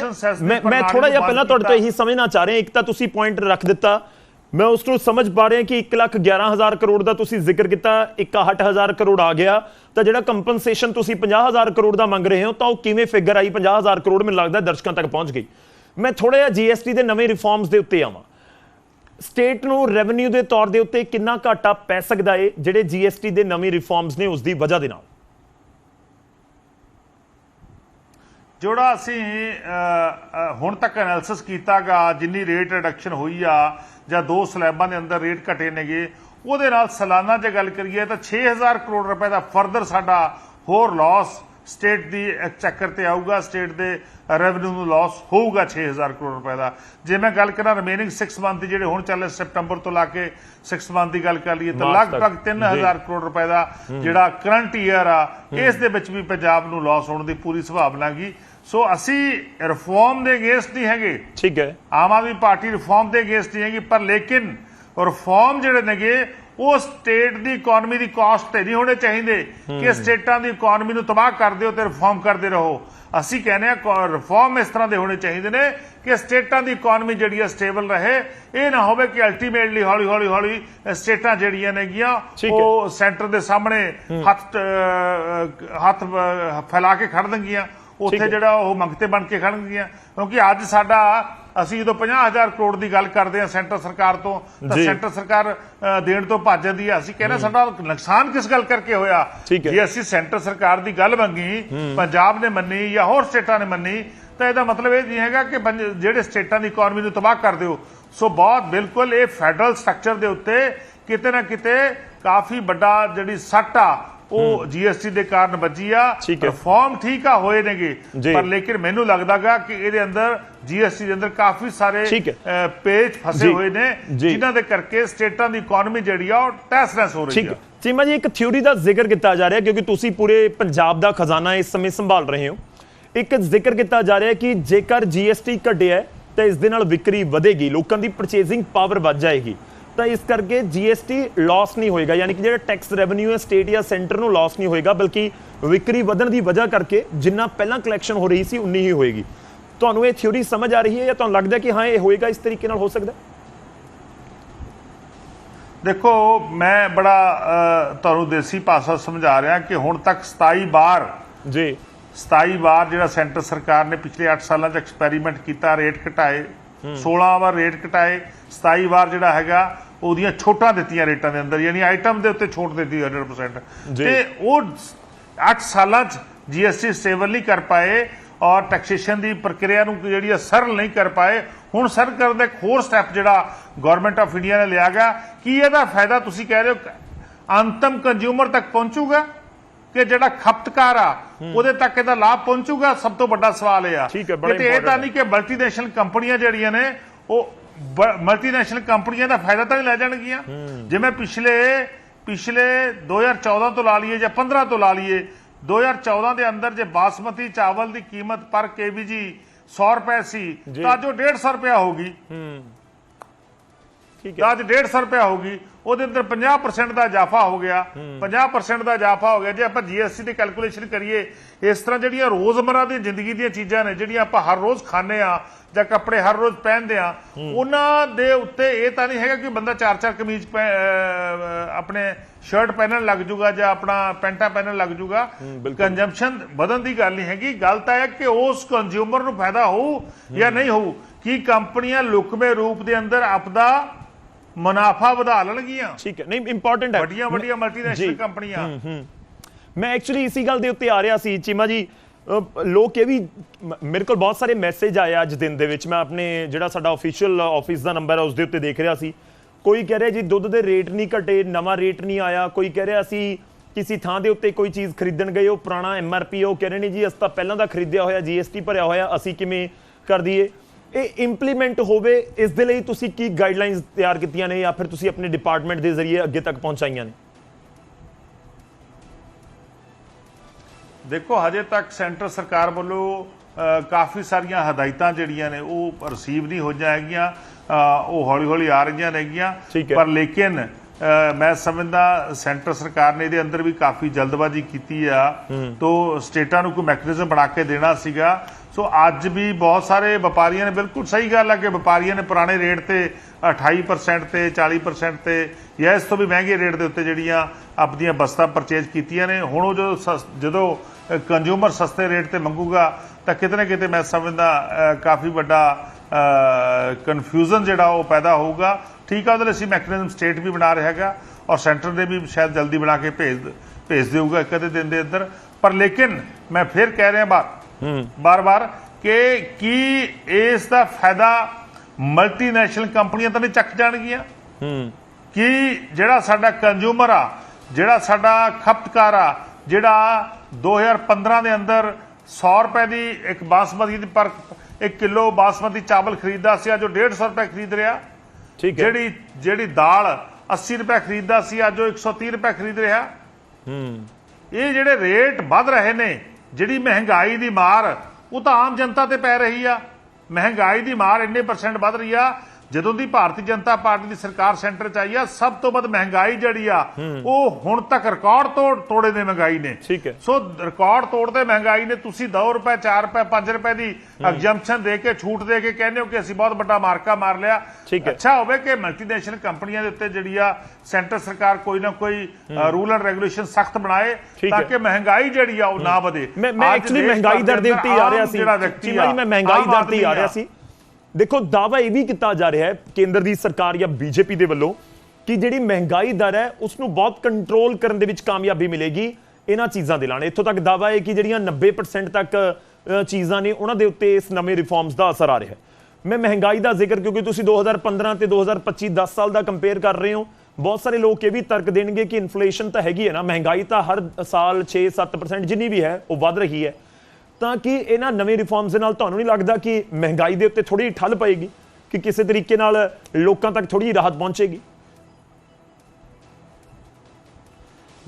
ਮੈਂ ਮੈਂ ਥੋੜਾ ਜਿਹਾ ਨੂੰ ਪਹਿਲਾਂ ਤੁਹਾਡੇ ਤੋਂ। ਇਹੀ ਸਮਝਣਾ ਚਾਹ ਰਿਹਾ। ਇੱਕ ਤਾਂ ਤੁਸੀਂ ਪੁਆਇੰਟ ਰੱਖ ਦਿੱਤਾ। ਮੈਂ ਉਸ ਨੂੰ ਸਮਝ ਪਾ ਰਿਹਾ ਕਿ 1 ਲੱਖ 11000 ਕਰੋੜ ਦਾ ਤੁਸੀਂ ਜ਼ਿਕਰ ਕੀਤਾ 61000 ਕਰੋੜ ਆ ਗਿਆ। ਤਾਂ ਜਿਹੜਾ ਕੰਪਨਸੇਸ਼ਨ ਤੁਸੀਂ 50000 ਕਰੋੜ ਦਾ ਮੰਗ ਰਹੇ ਹੋ, ਤਾਂ ਉਹ ਕਿਵੇਂ ਫਿਗਰ ਆਈ? 50000 ਕਰੋੜ ਮੈਨੂੰ ਲੱਗਦਾ ਦਰਸ਼ਕਾਂ ਤੱਕ ਪਹੁੰਚ ਗਈ। ਮੈਂ ਥੋੜਾ ਜਿਹਾ ਜੀਐਸਟੀ ਦੇ ਨਵੇਂ ਰਿਫਾਰਮਸ ਦੇ ਉੱਤੇ ਆਵਾਂ। ਸਟੇਟ ਨੂੰ ਰੈਵਨਿਊ ਦੇ ਤੌਰ ਦੇ ਉੱਤੇ ਕਿੰਨਾ ਘਾਟਾ ਪੈ ਸਕਦਾ ਏ, ਜਿਹੜੇ ਜੀਐਸਟੀ ਦੇ ਨਵੇਂ ਰਿਫਾਰਮਸ ਨੇ ਉਸ ਦੀ ਵਜ੍ਹਾ ਦੇ ਨਾਲ? ਜਿਹੜਾ ਅਸੀਂ ਹੁਣ ਤੱਕ ਐਨਾਲਿਸਿਸ ਕੀਤਾਗਾ, ਜਿੰਨੀ ਰੇਟ ਰਿਡਕਸ਼ਨ ਹੋਈ ਆ, ਜਾਂ ਦੋ ਸਲੈਬਾਂ ਦੇ ਅੰਦਰ ਰੇਟ ਘਟੇ ਨੇਗੇ, ਉਹਦੇ ਨਾਲ ਸਾਲਾਨਾ ਜੇ ਗੱਲ ਕਰੀਏ ਤਾਂ 6000 ਕਰੋੜ ਰੁਪਏ ਦਾ ਫਰਦਰ ਸਾਡਾ ਹੋਰ ਲਾਸ ਸਟੇਟ ਦੀ ਐਕਸਚੈਕਰ ਤੇ ਆਊਗਾ ਸਟੇਟ ਦੇ ਰੈਵਨਿਊ ਨੂੰ ਲਾਸ ਹੋਊਗਾ 6000 ਕਰੋੜ ਰੁਪਏ ਦਾ। ਜੇ ਮੈਂ ਗੱਲ ਕਰਾਂ ਰਿਮੇਨਿੰਗ 6 ਮੰਥ ਜਿਹੜੇ ਹੁਣ ਚੱਲੇ ਸਪਟੰਬਰ ਤੋਂ ਲਾ ਕੇ 6 ਮੰਥ ਦੀ ਗੱਲ ਕਰ ਲਈਏ ਤਾਂ। ਲਗਭਗ 3000 ਕਰੋੜ ਰੁਪਏ ਦਾ ਜਿਹੜਾ ਕਰੰਟ ਈਅਰ ਆ ਇਸ ਦੇ ਵਿੱਚ ਵੀ ਪੰਜਾਬ ਨੂੰ ਲਾਸ ਹੋਣ ਦੀ ਪੂਰੀ ਸੰਭਾਵਨਾ ਗੀ। ਸੋ ਅਸੀਂ ਰਿਫਾਰਮ ਦੇ ਅਗੇਂਸਟ ਨਹੀਂ ਹੈਗੇ। ਠੀਕ ਹੈ। ਆਮ ਆਦਮੀ ਪਾਰਟੀ ਰਿਫਾਰਮ ਦੇ ਅਗੇਂਸਟ ਨਹੀਂ ਹੈਗੀ ਪਰ ਲੇਕਿਨ ਰਿਫਾਰਮ ਜਿਹੜੇ ਨੇਗੇ ਉਹ ਸਟੇਟ ਦੀ ਇਕਨੋਮੀ ਦੀ ਕਾਸਟ ਤੇ ਨਹੀਂ ਹੋਣੇ ਚਾਹੀਦੇ। ਕਿ ਸਟੇਟਾਂ ਦੀ ਇਕਨੋਮੀ ਨੂੰ ਤਬਾਹ ਕਰ ਦਿਓ ਤੇ ਰਿਫਾਰਮ ਕਰਦੇ ਰਹੋ। ਅਸੀਂ ਕਹਿੰਦੇ ਆ ਰਿਫਾਰਮ ਇਸ ਤਰ੍ਹਾਂ ਦੇ ਹੋਣੇ ਚਾਹੀਦੇ ਨੇ ਕਿ ਸਟੇਟਾਂ ਦੀ ਇਕਨੋਮੀ ਜਿਹੜੀ ਹੈ ਸਟੇਬਲ ਰਹੇ। ਇਹ ਨਾ ਹੋਵੇ ਕਿ ਅਲਟੀਮੇਟਲੀ ਹੌਲੀ ਹੌਲੀ ਹੌਲੀ ਸਟੇਟਾਂ ਜਿਹੜੀਆਂ ਨੇਗੀਆਂ। ਉਹ ਸੈਂਟਰ ਦੇ ਸਾਹਮਣੇ ਹੱਥ ਹੱਥ ਫੈਲਾ ਕੇ ਖੜ ਦੰਗੀਆਂ ਉੱਥੇ। ਜਿਹੜਾ ਉਹ ਮੰਗਤੇ ਬਣ ਕੇ ਖੜਨਗੀਆਂ ਕਿਉਂਕਿ ਅੱਜ ਸਾਡਾ ਅਸੀਂ ਜਦੋਂ 50000 ਕਰੋੜ ਦੀ ਗੱਲ ਕਰਦੇ ਹਾਂ ਸੈਂਟਰ ਸਰਕਾਰ ਤੋਂ ਤਾਂ। ਸੈਂਟਰ ਸਰਕਾਰ ਦੇਣ ਤੋਂ ਭੱਜ ਜਾਂਦੀ ਹੈ ਅਸੀਂ ਕਹਿੰਦੇ ਸਾਡਾ ਨੁਕਸਾਨ ਕਿਸ ਗੱਲ ਕਰਕੇ ਹੋਇਆ। ਜੇ ਅਸੀਂ ਸੈਂਟਰ ਸਰਕਾਰ ਦੀ ਗੱਲ ਮੰਗੀ ਪੰਜਾਬ ਨੇ ਮੰਨੀ ਜਾਂ ਹੋਰ ਸਟੇਟਾਂ ਨੇ ਮੰਨੀ ਤਾਂ ਇਹਦਾ ਮਤਲਬ ਇਹ ਨਹੀਂ ਹੈਗਾ ਕਿ ਜਿਹੜੇ ਸਟੇਟਾਂ ਦੀ ਇਕਨੋਮੀ ਨੂੰ ਤਬਾਹ ਕਰ ਦਿਓ ਸੋ ਬਹੁਤ ਬਿਲਕੁਲ ਇਹ ਫੈਡਰਲ ਸਟਰਕਚਰ ਦੇ ਉੱਤੇ ਕਿਤੇ ਨਾ ਕਿਤੇ ਕਾਫੀ ਵੱਡਾ ਜਿਹੜੀ ਸੱਟ ਆ ਉਹ ਜੀਐਸਟੀ ਦੇ ਕਾਰਨ ਵੱਜੀ ਆ। ਰਿਫਾਰਮ ਠੀਕ ਆ ਹੋਏ ਨੇਗੇ। ਪਰ ਲੇਕਿਨ ਮੈਨੂੰ ਲੱਗਦਾਗਾ ਕਿ ਇਹਦੇ ਅੰਦਰ ਜੀਐਸਟੀ ਦੇ ਅੰਦਰ ਕਾਫੀ ਸਾਰੇ ਪੇਚ ਫਸੇ। ਹੋਏ ਨੇ। ਜਿਨ੍ਹਾਂ ਦੇ ਕਰਕੇ ਸਟੇਟਾਂ ਦੀ ਇਕਨੋਮੀ ਜਿਹੜੀ ਆ ਉਹ ਟੈਸ ਨੈਸ ਹੋ ਰਹੀ ਆ ਚੀਮਾ ਜੀ ਇੱਕ ਥਿਊਰੀ ਦਾ ਜ਼ਿਕਰ ਕੀਤਾ ਜਾ ਰਿਹਾ ਕਿਉਂਕਿ ਤੁਸੀਂ ਪੂਰੇ ਪੰਜਾਬ ਦਾ ਖਜ਼ਾਨਾ ਇਸ ਸਮੇਂ ਸੰਭਾਲ ਰਹੇ ਹੋ ਇੱਕ ਜ਼ਿਕਰ ਕੀਤਾ ਜਾ ਰਿਹਾ ਕਿ ਜੇਕਰ ਜੀਐਸਟੀ ਘਟਿਆ ਤਾਂ ਇਸ ਦੇ ਨਾਲ ਵਿਕਰੀ ਵਧੇਗੀ ਲੋਕਾਂ ਦੀ ਪਰਚੇਜ਼ਿੰਗ ਪਾਵਰ ਵੱਧ ਜਾਏਗੀ ਤਾਂ ਇਸ ਕਰਕੇ ਜੀਐਸਟੀ ਲਾਸ ਨਹੀਂ ਹੋਏਗਾ ਯਾਨੀ ਕਿ ਜਿਹੜਾ ਟੈਕਸ ਰੈਵਨਿਊ ਹੈ ਸਟੇਟ ਜਾਂ ਸੈਂਟਰ ਨੂੰ ਲਾਸ ਨਹੀਂ ਹੋਏਗਾ ਬਲਕਿ ਵਿਕਰੀ ਵਧਣ ਦੀ ਵਜ੍ਹਾ ਕਰਕੇ ਜਿੰਨਾ ਪਹਿਲਾਂ ਕਲੈਕਸ਼ਨ ਹੋ ਰਹੀ ਸੀ ਉਨੀ ਹੀ ਹੋਏਗੀ। ਤੁਹਾਨੂੰ ਇਹ ਥਿਊਰੀ ਸਮਝ ਆ ਰਹੀ ਹੈ ਜਾਂ ਤੁਹਾਨੂੰ ਲੱਗਦਾ ਕਿ ਹਾਂ ਇਹ ਹੋਏਗਾ ਇਸ ਤਰੀਕੇ ਨਾਲ ਹੋ ਸਕਦਾ? ਦੇਖੋ ਮੈਂ ਬੜਾ ਤੁਹਾਨੂੰ ਦੇਸੀ ਭਾਸ਼ਾ ਸਮਝਾ ਰਿਹਾ ਕਿ ਹੁਣ ਤੱਕ 27 ਵਾਰ ਜੀ। 27 ਵਾਰ ਜਿਹੜਾ ਸੈਂਟਰ ਸਰਕਾਰ ਨੇ ਪਿਛਲੇ 8 ਸਾਲਾਂ 'ਚ ਐਕਸਪੈਰੀਮੈਂਟ ਕੀਤਾ ਰੇਟ ਘਟਾਏ 16 ਵਾਰ ਰੇਟ ਘਟਾਏ 27 ਵਾਰ ਜਿਹੜਾ ਹੈਗਾ ਉਹਦੀਆਂ ਛੋਟਾਂ ਦਿੱਤੀਆਂ ਰੇਟਾਂ ਦੇ ਅੰਦਰ ਯਾਨੀ ਆਈਟਮ ਦੇ ਉੱਤੇ ਛੋਟ ਦਿੱਤੀ 100% ਜੀ। ਤੇ ਉਹ 8 ਸਾਲਾਂ 'ਚ ਜੀਐਸਟੀ ਸਟੇਬਲ ਨਹੀਂ ਕਰ ਪਾਏ ਔਰ ਟੈਕਸੇਸ਼ਨ ਦੀ ਪ੍ਰਕਿਰਿਆ ਨੂੰ ਜਿਹੜੀ ਹੈ ਸਰਲ ਨਹੀਂ ਕਰ ਪਾਏ। ਹੁਣ ਸਰ ਕਰਨ ਦਾ ਇੱਕ ਹੋਰ ਸਟੈਪ ਜਿਹੜਾ ਗਵਰਨਮੈਂਟ ਆਫ ਇੰਡੀਆ ਨੇ ਲਿਆ ਗਿਆ ਕੀ ਇਹਦਾ ਫਾਇਦਾ ਤੁਸੀਂ ਕਹਿ ਰਹੇ ਹੋ ਅੰਤਮ ਕੰਜ਼ਿਊਮਰ ਤੱਕ ਪਹੁੰਚੂਗਾ ਕਿ ਜਿਹੜਾ ਖਪਤਕਾਰ ਆ ਉਹਦੇ ਤੱਕ ਇਹਦਾ ਲਾਭ ਪਹੁੰਚੂਗਾ? ਸਭ ਤੋਂ ਵੱਡਾ ਸਵਾਲ ਇਹ ਆ। ਠੀਕ ਹੈ, ਬੜਾ ਕਿਤੇ ਇਹ ਤਾਂ। ਨਹੀਂ ਕਿ ਮਲਟੀਨੈਸ਼ਨਲ ਕੰਪਨੀਆਂ ਜਿਹੜੀਆਂ ਨੇ ਉਹ ਮਲਟੀਨੈਸ਼ਨਲ ਕੰਪਨੀਆਂ ਦਾ ਫਾਇਦਾ ਤਾਂ ਲੈ ਜਾਣਗੀਆਂ। ਜਿਵੇਂ ਪਿਛਲੇ ਪਿਛਲੇ 2014 ਤੋਂ ਲਾ ਲਈਏ ਜਾਂ 15 ਤੋਂ ਲਾ ਲਈਏ 2014 ਦੇ ਅੰਦਰ ਜੇ ਬਾਸਮਤੀ ਚਾਵਲ ਦੀ ਕੀਮਤ ਪਰ ਕੇਵੀਜੀ 100 ਰੁਪਏ ਸੀ ਜੀ। ਤਾਂ ਉਹ 150 ਰੁਪਏ ਹੋਗੀ ਠੀਕ ਹੈ। ਤਾਂ ਅੱਜ 150 ਰੁਪਏ ਹੋਗੀ ਉਹਦੇ ਅੰਦਰ 50% ਦਾ ਇਜ਼ਾਫਾ ਹੋ ਗਿਆ 50% ਦਾ ਇਜ਼ਾਫਾ ਹੋ ਗਿਆ। ਜੇ ਆਪਾਂ ਜੀਐਸਟੀ ਦੀ ਕੈਲਕੂਲੇਸ਼ਨ ਕਰੀਏ ਇਸ ਤਰ੍ਹਾਂ ਜਿਹੜੀਆਂ ਰੋਜ਼ਮਰਾ ਦੀ ਜ਼ਿੰਦਗੀ ਦੀਆਂ ਚੀਜ਼ਾਂ ਨੇ ਜਿਹੜੀਆਂ ਆਪਾਂ ਹਰ ਰੋਜ਼ ਖਾਂਦੇ ਆ ਜਾਂ ਕੱਪੜੇ ਹਰ ਰੋਜ਼ ਪਹਿਨਦੇ ਆ ਉਹਨਾਂ ਦੇ ਉੱਤੇ ਇਹ ਤਾਂ ਨਹੀਂ ਹੈਗਾ ਕਿ ਬੰਦਾ ਚਾਰ ਚਾਰ ਕਮੀਜ਼ ਆਪਣੇ ਸ਼ਰਟ ਪਹਿਨਣ ਲੱਗ ਜੂਗਾ ਜਾਂ ਆਪਣਾ ਪੈਂਟਾਂ ਪਹਿਨਣ ਲੱਗ ਜੂਗਾ। ਕੰਜੰਪਸ਼ਨ ਵਧਣ ਦੀ ਗੱਲ ਨਹੀਂ ਹੈਗੀ। ਗੱਲ ਤਾਂ ਹੈ ਕਿ ਉਸ ਕੰਜ਼ਿਊਮਰ ਨੂੰ ਫਾਇਦਾ ਹੋਊ ਜਾਂ ਨਹੀਂ ਹੋਊ ਕੀ ਕੰਪਨੀਆਂ ਲੁਕਵੇਂ ਰੂਪ ਦੇ ਅੰਦਰ ਆਪਦਾ ਮੁਨਾਫਾ ਵਧਾ ਲੈਣਗੀਆਂ। ਠੀਕ ਹੈ ਨਹੀਂ ਇੰਪੋਰਟੈਂਟ ਹੈ। ਵੱਡੀਆਂ ਵੱਡੀਆਂ। ਮਲਟੀਨੈਸ਼ਨਲ ਕੰਪਨੀਆਂ। ਮੈਂ ਐਕਚੁਅਲੀ ਇਸੀ ਗੱਲ ਦੇ ਉੱਤੇ ਆ ਰਿਹਾ ਸੀ ਚੀਮਾ ਜੀ। ਲੋਕ ਇਹ ਵੀ ਮੇਰੇ ਕੋਲ ਬਹੁਤ ਸਾਰੇ ਮੈਸੇਜ ਆਏ ਅੱਜ ਦਿਨ ਦੇ ਵਿੱਚ। ਮੈਂ ਆਪਣੇ ਜਿਹੜਾ ਸਾਡਾ ਅਫੀਸ਼ੀਅਲ ਆਫਿਸ ਦਾ ਨੰਬਰ ਹੈ ਉਸ ਦੇ ਉੱਤੇ ਦੇਖ ਰਿਹਾ ਸੀ। ਕੋਈ ਕਹਿ ਰਿਹਾ ਜੀ ਦੁੱਧ ਦੇ ਰੇਟ ਨਹੀਂ ਘਟੇ ਨਵਾਂ ਰੇਟ ਨਹੀਂ ਆਇਆ। ਕੋਈ ਕਹਿ ਰਿਹਾ ਸੀ ਕਿਸੇ ਥਾਂ ਦੇ ਉੱਤੇ ਕੋਈ ਚੀਜ਼ ਖਰੀਦਣ ਗਏ ਉਹ ਪੁਰਾਣਾ ਐਮਆਰਪੀ ਉਹ ਕਹਿ ਰਹੇ ਨੇ ਜੀ ਅਸੀਂ ਤਾਂ ਪਹਿਲਾਂ ਦਾ ਖਰੀਦਿਆ ਹੋਇਆ ਜੀਐਸਟੀ ਭਰਿਆ ਹੋਇਆ ਅਸੀਂ ਕਿਵੇਂ ਕਰ ਦਈਏ? ਇਹ ਇੰਪਲੀਮੈਂਟ ਹੋਵੇ ਇਸ ਦੇ ਲਈ ਤੁਸੀਂ ਕੀ ਗਾਈਡਲਾਈਨਸ ਤਿਆਰ ਕੀਤੀਆਂ ਨੇ ਜਾਂ ਫਿਰ ਤੁਸੀਂ ਆਪਣੇ ਡਿਪਾਰਟਮੈਂਟ ਦੇ ਜ਼ਰੀਏ ਅੱਗੇ ਤੱਕ ਪਹੁੰਚਾਈਆਂ ਨੇ? ਦੇਖੋ ਹਜੇ ਤੱਕ ਸੈਂਟਰ ਸਰਕਾਰ ਵੱਲੋਂ ਕਾਫੀ ਸਾਰੀਆਂ ਹਦਾਇਤਾਂ ਜਿਹੜੀਆਂ ਨੇ ਉਹ ਰਿਸੀਵ ਨਹੀਂ ਹੈਗੀਆਂ। ਅ, ਉਹ ਹੌਲੀ ਹੌਲੀ ਆ ਰਹੀਆਂ ਨੇਗੀਆਂ। ਹੈ। ਪਰ ਲੇਕਿਨ ਮੈਂ ਸਮਝਦਾ ਸੈਂਟਰ ਸਰਕਾਰ ਨੇ ਇਹਦੇ ਅੰਦਰ ਵੀ ਕਾਫੀ ਜਲਦਬਾਜ਼ੀ ਕੀਤੀ ਆ। ਤੋਂ ਸਟੇਟਾਂ ਨੂੰ ਕੋਈ ਮੈਕੈਨਿਜ਼ਮ ਬਣਾ ਕੇ ਦੇਣਾ ਸੀਗਾ। ਸੋ ਅੱਜ ਵੀ ਬਹੁਤ ਸਾਰੇ ਵਪਾਰੀਆਂ ਨੇ, ਬਿਲਕੁਲ ਸਹੀ ਗੱਲ ਹੈ ਕਿ ਵਪਾਰੀਆਂ ਨੇ ਪੁਰਾਣੇ ਰੇਟ ਤੇ 28% ਤੇ 40% ਤੇ ਜਾਂ ਇਸ ਤੋਂ ਵੀ ਮਹਿੰਗੇ ਰੇਟ ਦੇ ਉੱਤੇ ਜਿਹੜੀਆਂ ਆਪਣੀਆਂ ਬਸਤਾਂ ਪਰਚੇਜ ਕੀਤੀਆਂ ਨੇ, ਹੁਣ ਉਹ ਜਦੋਂ ਸਸ- ਜਦੋਂ ਕੰਜ਼ਿਊਮਰ ਸਸਤੇ ਰੇਟ ਤੇ ਮੰਗੂਗਾ, ਤਾਂ ਕਿਤੇ ਨਾ ਕਿਤੇ ਮੈਂ ਸਮਝਦਾ ਕਾਫੀ ਵੱਡਾ ਕਨਫਿਊਜ਼ਨ ਜਿਹੜਾ ਉਹ ਪੈਦਾ ਹੋਊਗਾ। ਠੀਕ ਆ, ਉਹਦੇ ਲਈ ਅਸੀਂ ਮੈਕੈਨਿਜ਼ਮ ਸਟੇਟ ਵੀ ਬਣਾ ਰਿਹਾ ਹੈਗਾ ਔਰ ਸੈਂਟਰ ਦੇ ਵੀ ਸ਼ਾਇਦ ਜਲਦੀ ਬਣਾ ਕੇ ਭੇਜ ਭੇਜ ਦੇਊਗਾ ਇੱਕ ਅੱਧੇ ਦਿਨ ਦੇ ਅੰਦਰ। ਪਰ ਲੇਕਿਨ ਮੈਂ ਫਿਰ ਕਹਿ ਰਿਹਾ ਬਾਰ ਬਾਰ-ਬਾਰ ਕਿ ਕੀ ਇਸ ਦਾ ਫਾਇਦਾ ਮਲਟੀਨੈਸ਼ਨਲ ਕੰਪਨੀਆਂ ਤਾਂ ਨਹੀਂ ਚੱਕ ਜਾਣਗੀਆਂ? ਹੂੰ। ਕਿ ਜਿਹੜਾ ਸਾਡਾ ਕੰਜ਼ਿਊਮਰ ਆ ਜਿਹੜਾ ਸਾਡਾ ਖਪਤਕਾਰ ਆ ਜਿਹੜਾ 2015 ਦੇ ਅੰਦਰ 100 ਰੁਪਏ ਦੀ ਇੱਕ ਬਾਸਮਤੀ ਦੀ ਪਰ 1 ਕਿਲੋ ਬਾਸਮਤੀ ਚਾਵਲ ਖਰੀਦਦਾ ਸੀ ਅੱਜ ਉਹ 150 ਰੁਪਏ ਖਰੀਦ ਰਿਹਾ। ਠੀਕ ਹੈ। ਜਿਹੜੀ ਜਿਹੜੀ ਦਾਲ 80 ਰੁਪਏ ਖਰੀਦਦਾ ਸੀ ਅੱਜ ਉਹ 130 ਰੁਪਏ ਖਰੀਦ ਰਿਹਾ। ਹੂੰ। ਇਹ ਜਿਹੜੇ ਰੇਟ ਵੱਧ ਰਹੇ ਨੇ ਜਿਹੜੀ ਮਹਿੰਗਾਈ ਦੀ ਮਾਰ, ਉਹ ਤਾਂ ਆਮ ਜਨਤਾ ਤੇ ਪੈ ਰਹੀ ਆ। ਮਹਿੰਗਾਈ ਦੀ ਮਾਰ ਇੰਨੇ ਪਰਸੈਂਟ ਵੱਧ ਰਹੀ ਆ ਜਦੋਂ ਦੀ ਭਾਰਤੀ ਜਨਤਾ ਪਾਰਟੀ ਦੀ ਸਰਕਾਰ ਸੈਂਟਰ ਚ ਆਈ ਆ ਸਭ ਤੋਂ ਵੱਧ ਮਹਿੰਗਾਈ ਜਿਹੜੀ ਆ ਉਹ ਹੁਣ ਤੱਕ ਰਿਕਾਰਡ ਤੋੜ ਤੋੜੇ ਨੇ ਮਹਿੰਗਾਈ ਨੇ। ਠੀਕ ਹੈ। ਸੋ ਰਿਕਾਰਡ ਤੋੜਦੇ ਮਹਿੰਗਾਈ ਨੇ ਤੁਸੀਂ 2 ਰੁਪਏ 4 ਰੁਪਏ 5 ਰੁਪਏ ਦੀ ਐਗਜ਼ੈਂਪਸ਼ਨ ਦੇ ਕੇ ਛੂਟ ਦੇ ਕੇ ਕਹਿੰਦੇ ਹੋ ਕਿ ਅਸੀਂ ਬਹੁਤ ਵੱਡਾ ਮਾਰਕਾ ਮਾਰ ਲਿਆ। ਅੱਛਾ ਹੋਵੇ ਕਿ ਮਲਟੀਨੈਸ਼ਨਲ ਕੰਪਨੀਆਂ ਦੇ ਉੱਤੇ ਜਿਹੜੀ ਆ ਸੈਂਟਰ ਸਰਕਾਰ ਕੋਈ ਨਾ ਕੋਈ ਰੂਲ ਐਂਡ ਰੈਗੂਲੇਸ਼ਨ ਸਖਤ ਬਣਾਏ ਤਾਂ। ਕਿ ਮਹਿੰਗਾਈ ਜਿਹੜੀ ਆ ਉਹ ਨਾ ਵਧੇ। ਮੈਂ ਐਕਚੁਅਲੀ ਮਹਿੰਗਾਈ ਦਰ ਦੇ ਉੱਤੇ ਆ ਰਿਹਾ ਸੀ। ਜਿਹੜਾ ਵਿਅਕਤੀ ਜੀ ਮੈਂ ਆ, ਮਹਿੰਗਾਈ ਦਰ ਤੇ ਆ ਰਿਹਾ ਸੀ। ਦੇਖੋ ਦਾਵਾ ਇਹ ਵੀ ਕੀਤਾ ਜਾ ਰਿਹਾ ਹੈ ਕੇਂਦਰ ਦੀ ਸਰਕਾਰ ਜਾਂ ਬੀਜੇਪੀ ਦੇ ਵੱਲੋਂ ਕਿ ਜਿਹੜੀ ਮਹਿੰਗਾਈ ਦਰ ਹੈ ਉਸ ਨੂੰ ਬਹੁਤ ਕੰਟਰੋਲ ਕਰਨ ਦੇ ਵਿੱਚ ਕਾਮਯਾਬੀ ਮਿਲੇਗੀ। ਇਹਨਾਂ ਚੀਜ਼ਾਂ ਦੇ ਨਾਲ। ਇੱਥੋਂ ਤੱਕ ਦਾਵਾ ਹੈ ਕਿ ਜਿਹੜੀਆਂ 90% ਤੱਕ ਚੀਜ਼ਾਂ ਨੇ, ਉਹਨਾਂ ਦੇ ਉੱਤੇ ਇਸ ਨਵੇਂ ਰਿਫਾਰਮਸ ਦਾ ਅਸਰ ਆ ਰਿਹਾ ਹੈ। ਮੈਂ ਮਹਿੰਗਾਈ ਦਾ ਜ਼ਿਕਰ ਕਿਉਂਕਿ ਤੁਸੀਂ 2015 ਤੇ 2025 10 ਸਾਲ ਦਾ ਕੰਪੇਅਰ ਕਰ ਰਹੇ ਹੋ। ਬਹੁਤ ਸਾਰੇ ਲੋਕ ਇਹ ਵੀ ਤਰਕ ਦੇਣਗੇ ਕਿ ਇਨਫਲੇਸ਼ਨ ਤਾਂ ਹੈਗੀ ਹੈ ਨਾ। ਮਹਿੰਗਾਈ ਤਾਂ ਹਰ ਸਾਲ 6-7% ਜਿੰਨੀ ਵੀ ਹੈ, ਉਹ ਵੱਧ ਰਹੀ ਹੈ। ਤਾਂ ਕਿ ਇਹਨਾਂ ਨਵੇਂ ਰਿਫਾਰਮਸ ਦੇ ਨਾਲ ਤੁਹਾਨੂੰ ਨਹੀਂ ਲੱਗਦਾ ਕਿ ਮਹਿੰਗਾਈ ਦੇ ਉੱਤੇ ਥੋੜੀ ਠੱਲ ਪਏਗੀ ਕਿ ਕਿਸੇ ਤਰੀਕੇ ਨਾਲ ਲੋਕਾਂ ਤੱਕ ਥੋੜੀ ਰਾਹਤ ਪਹੁੰਚੇਗੀ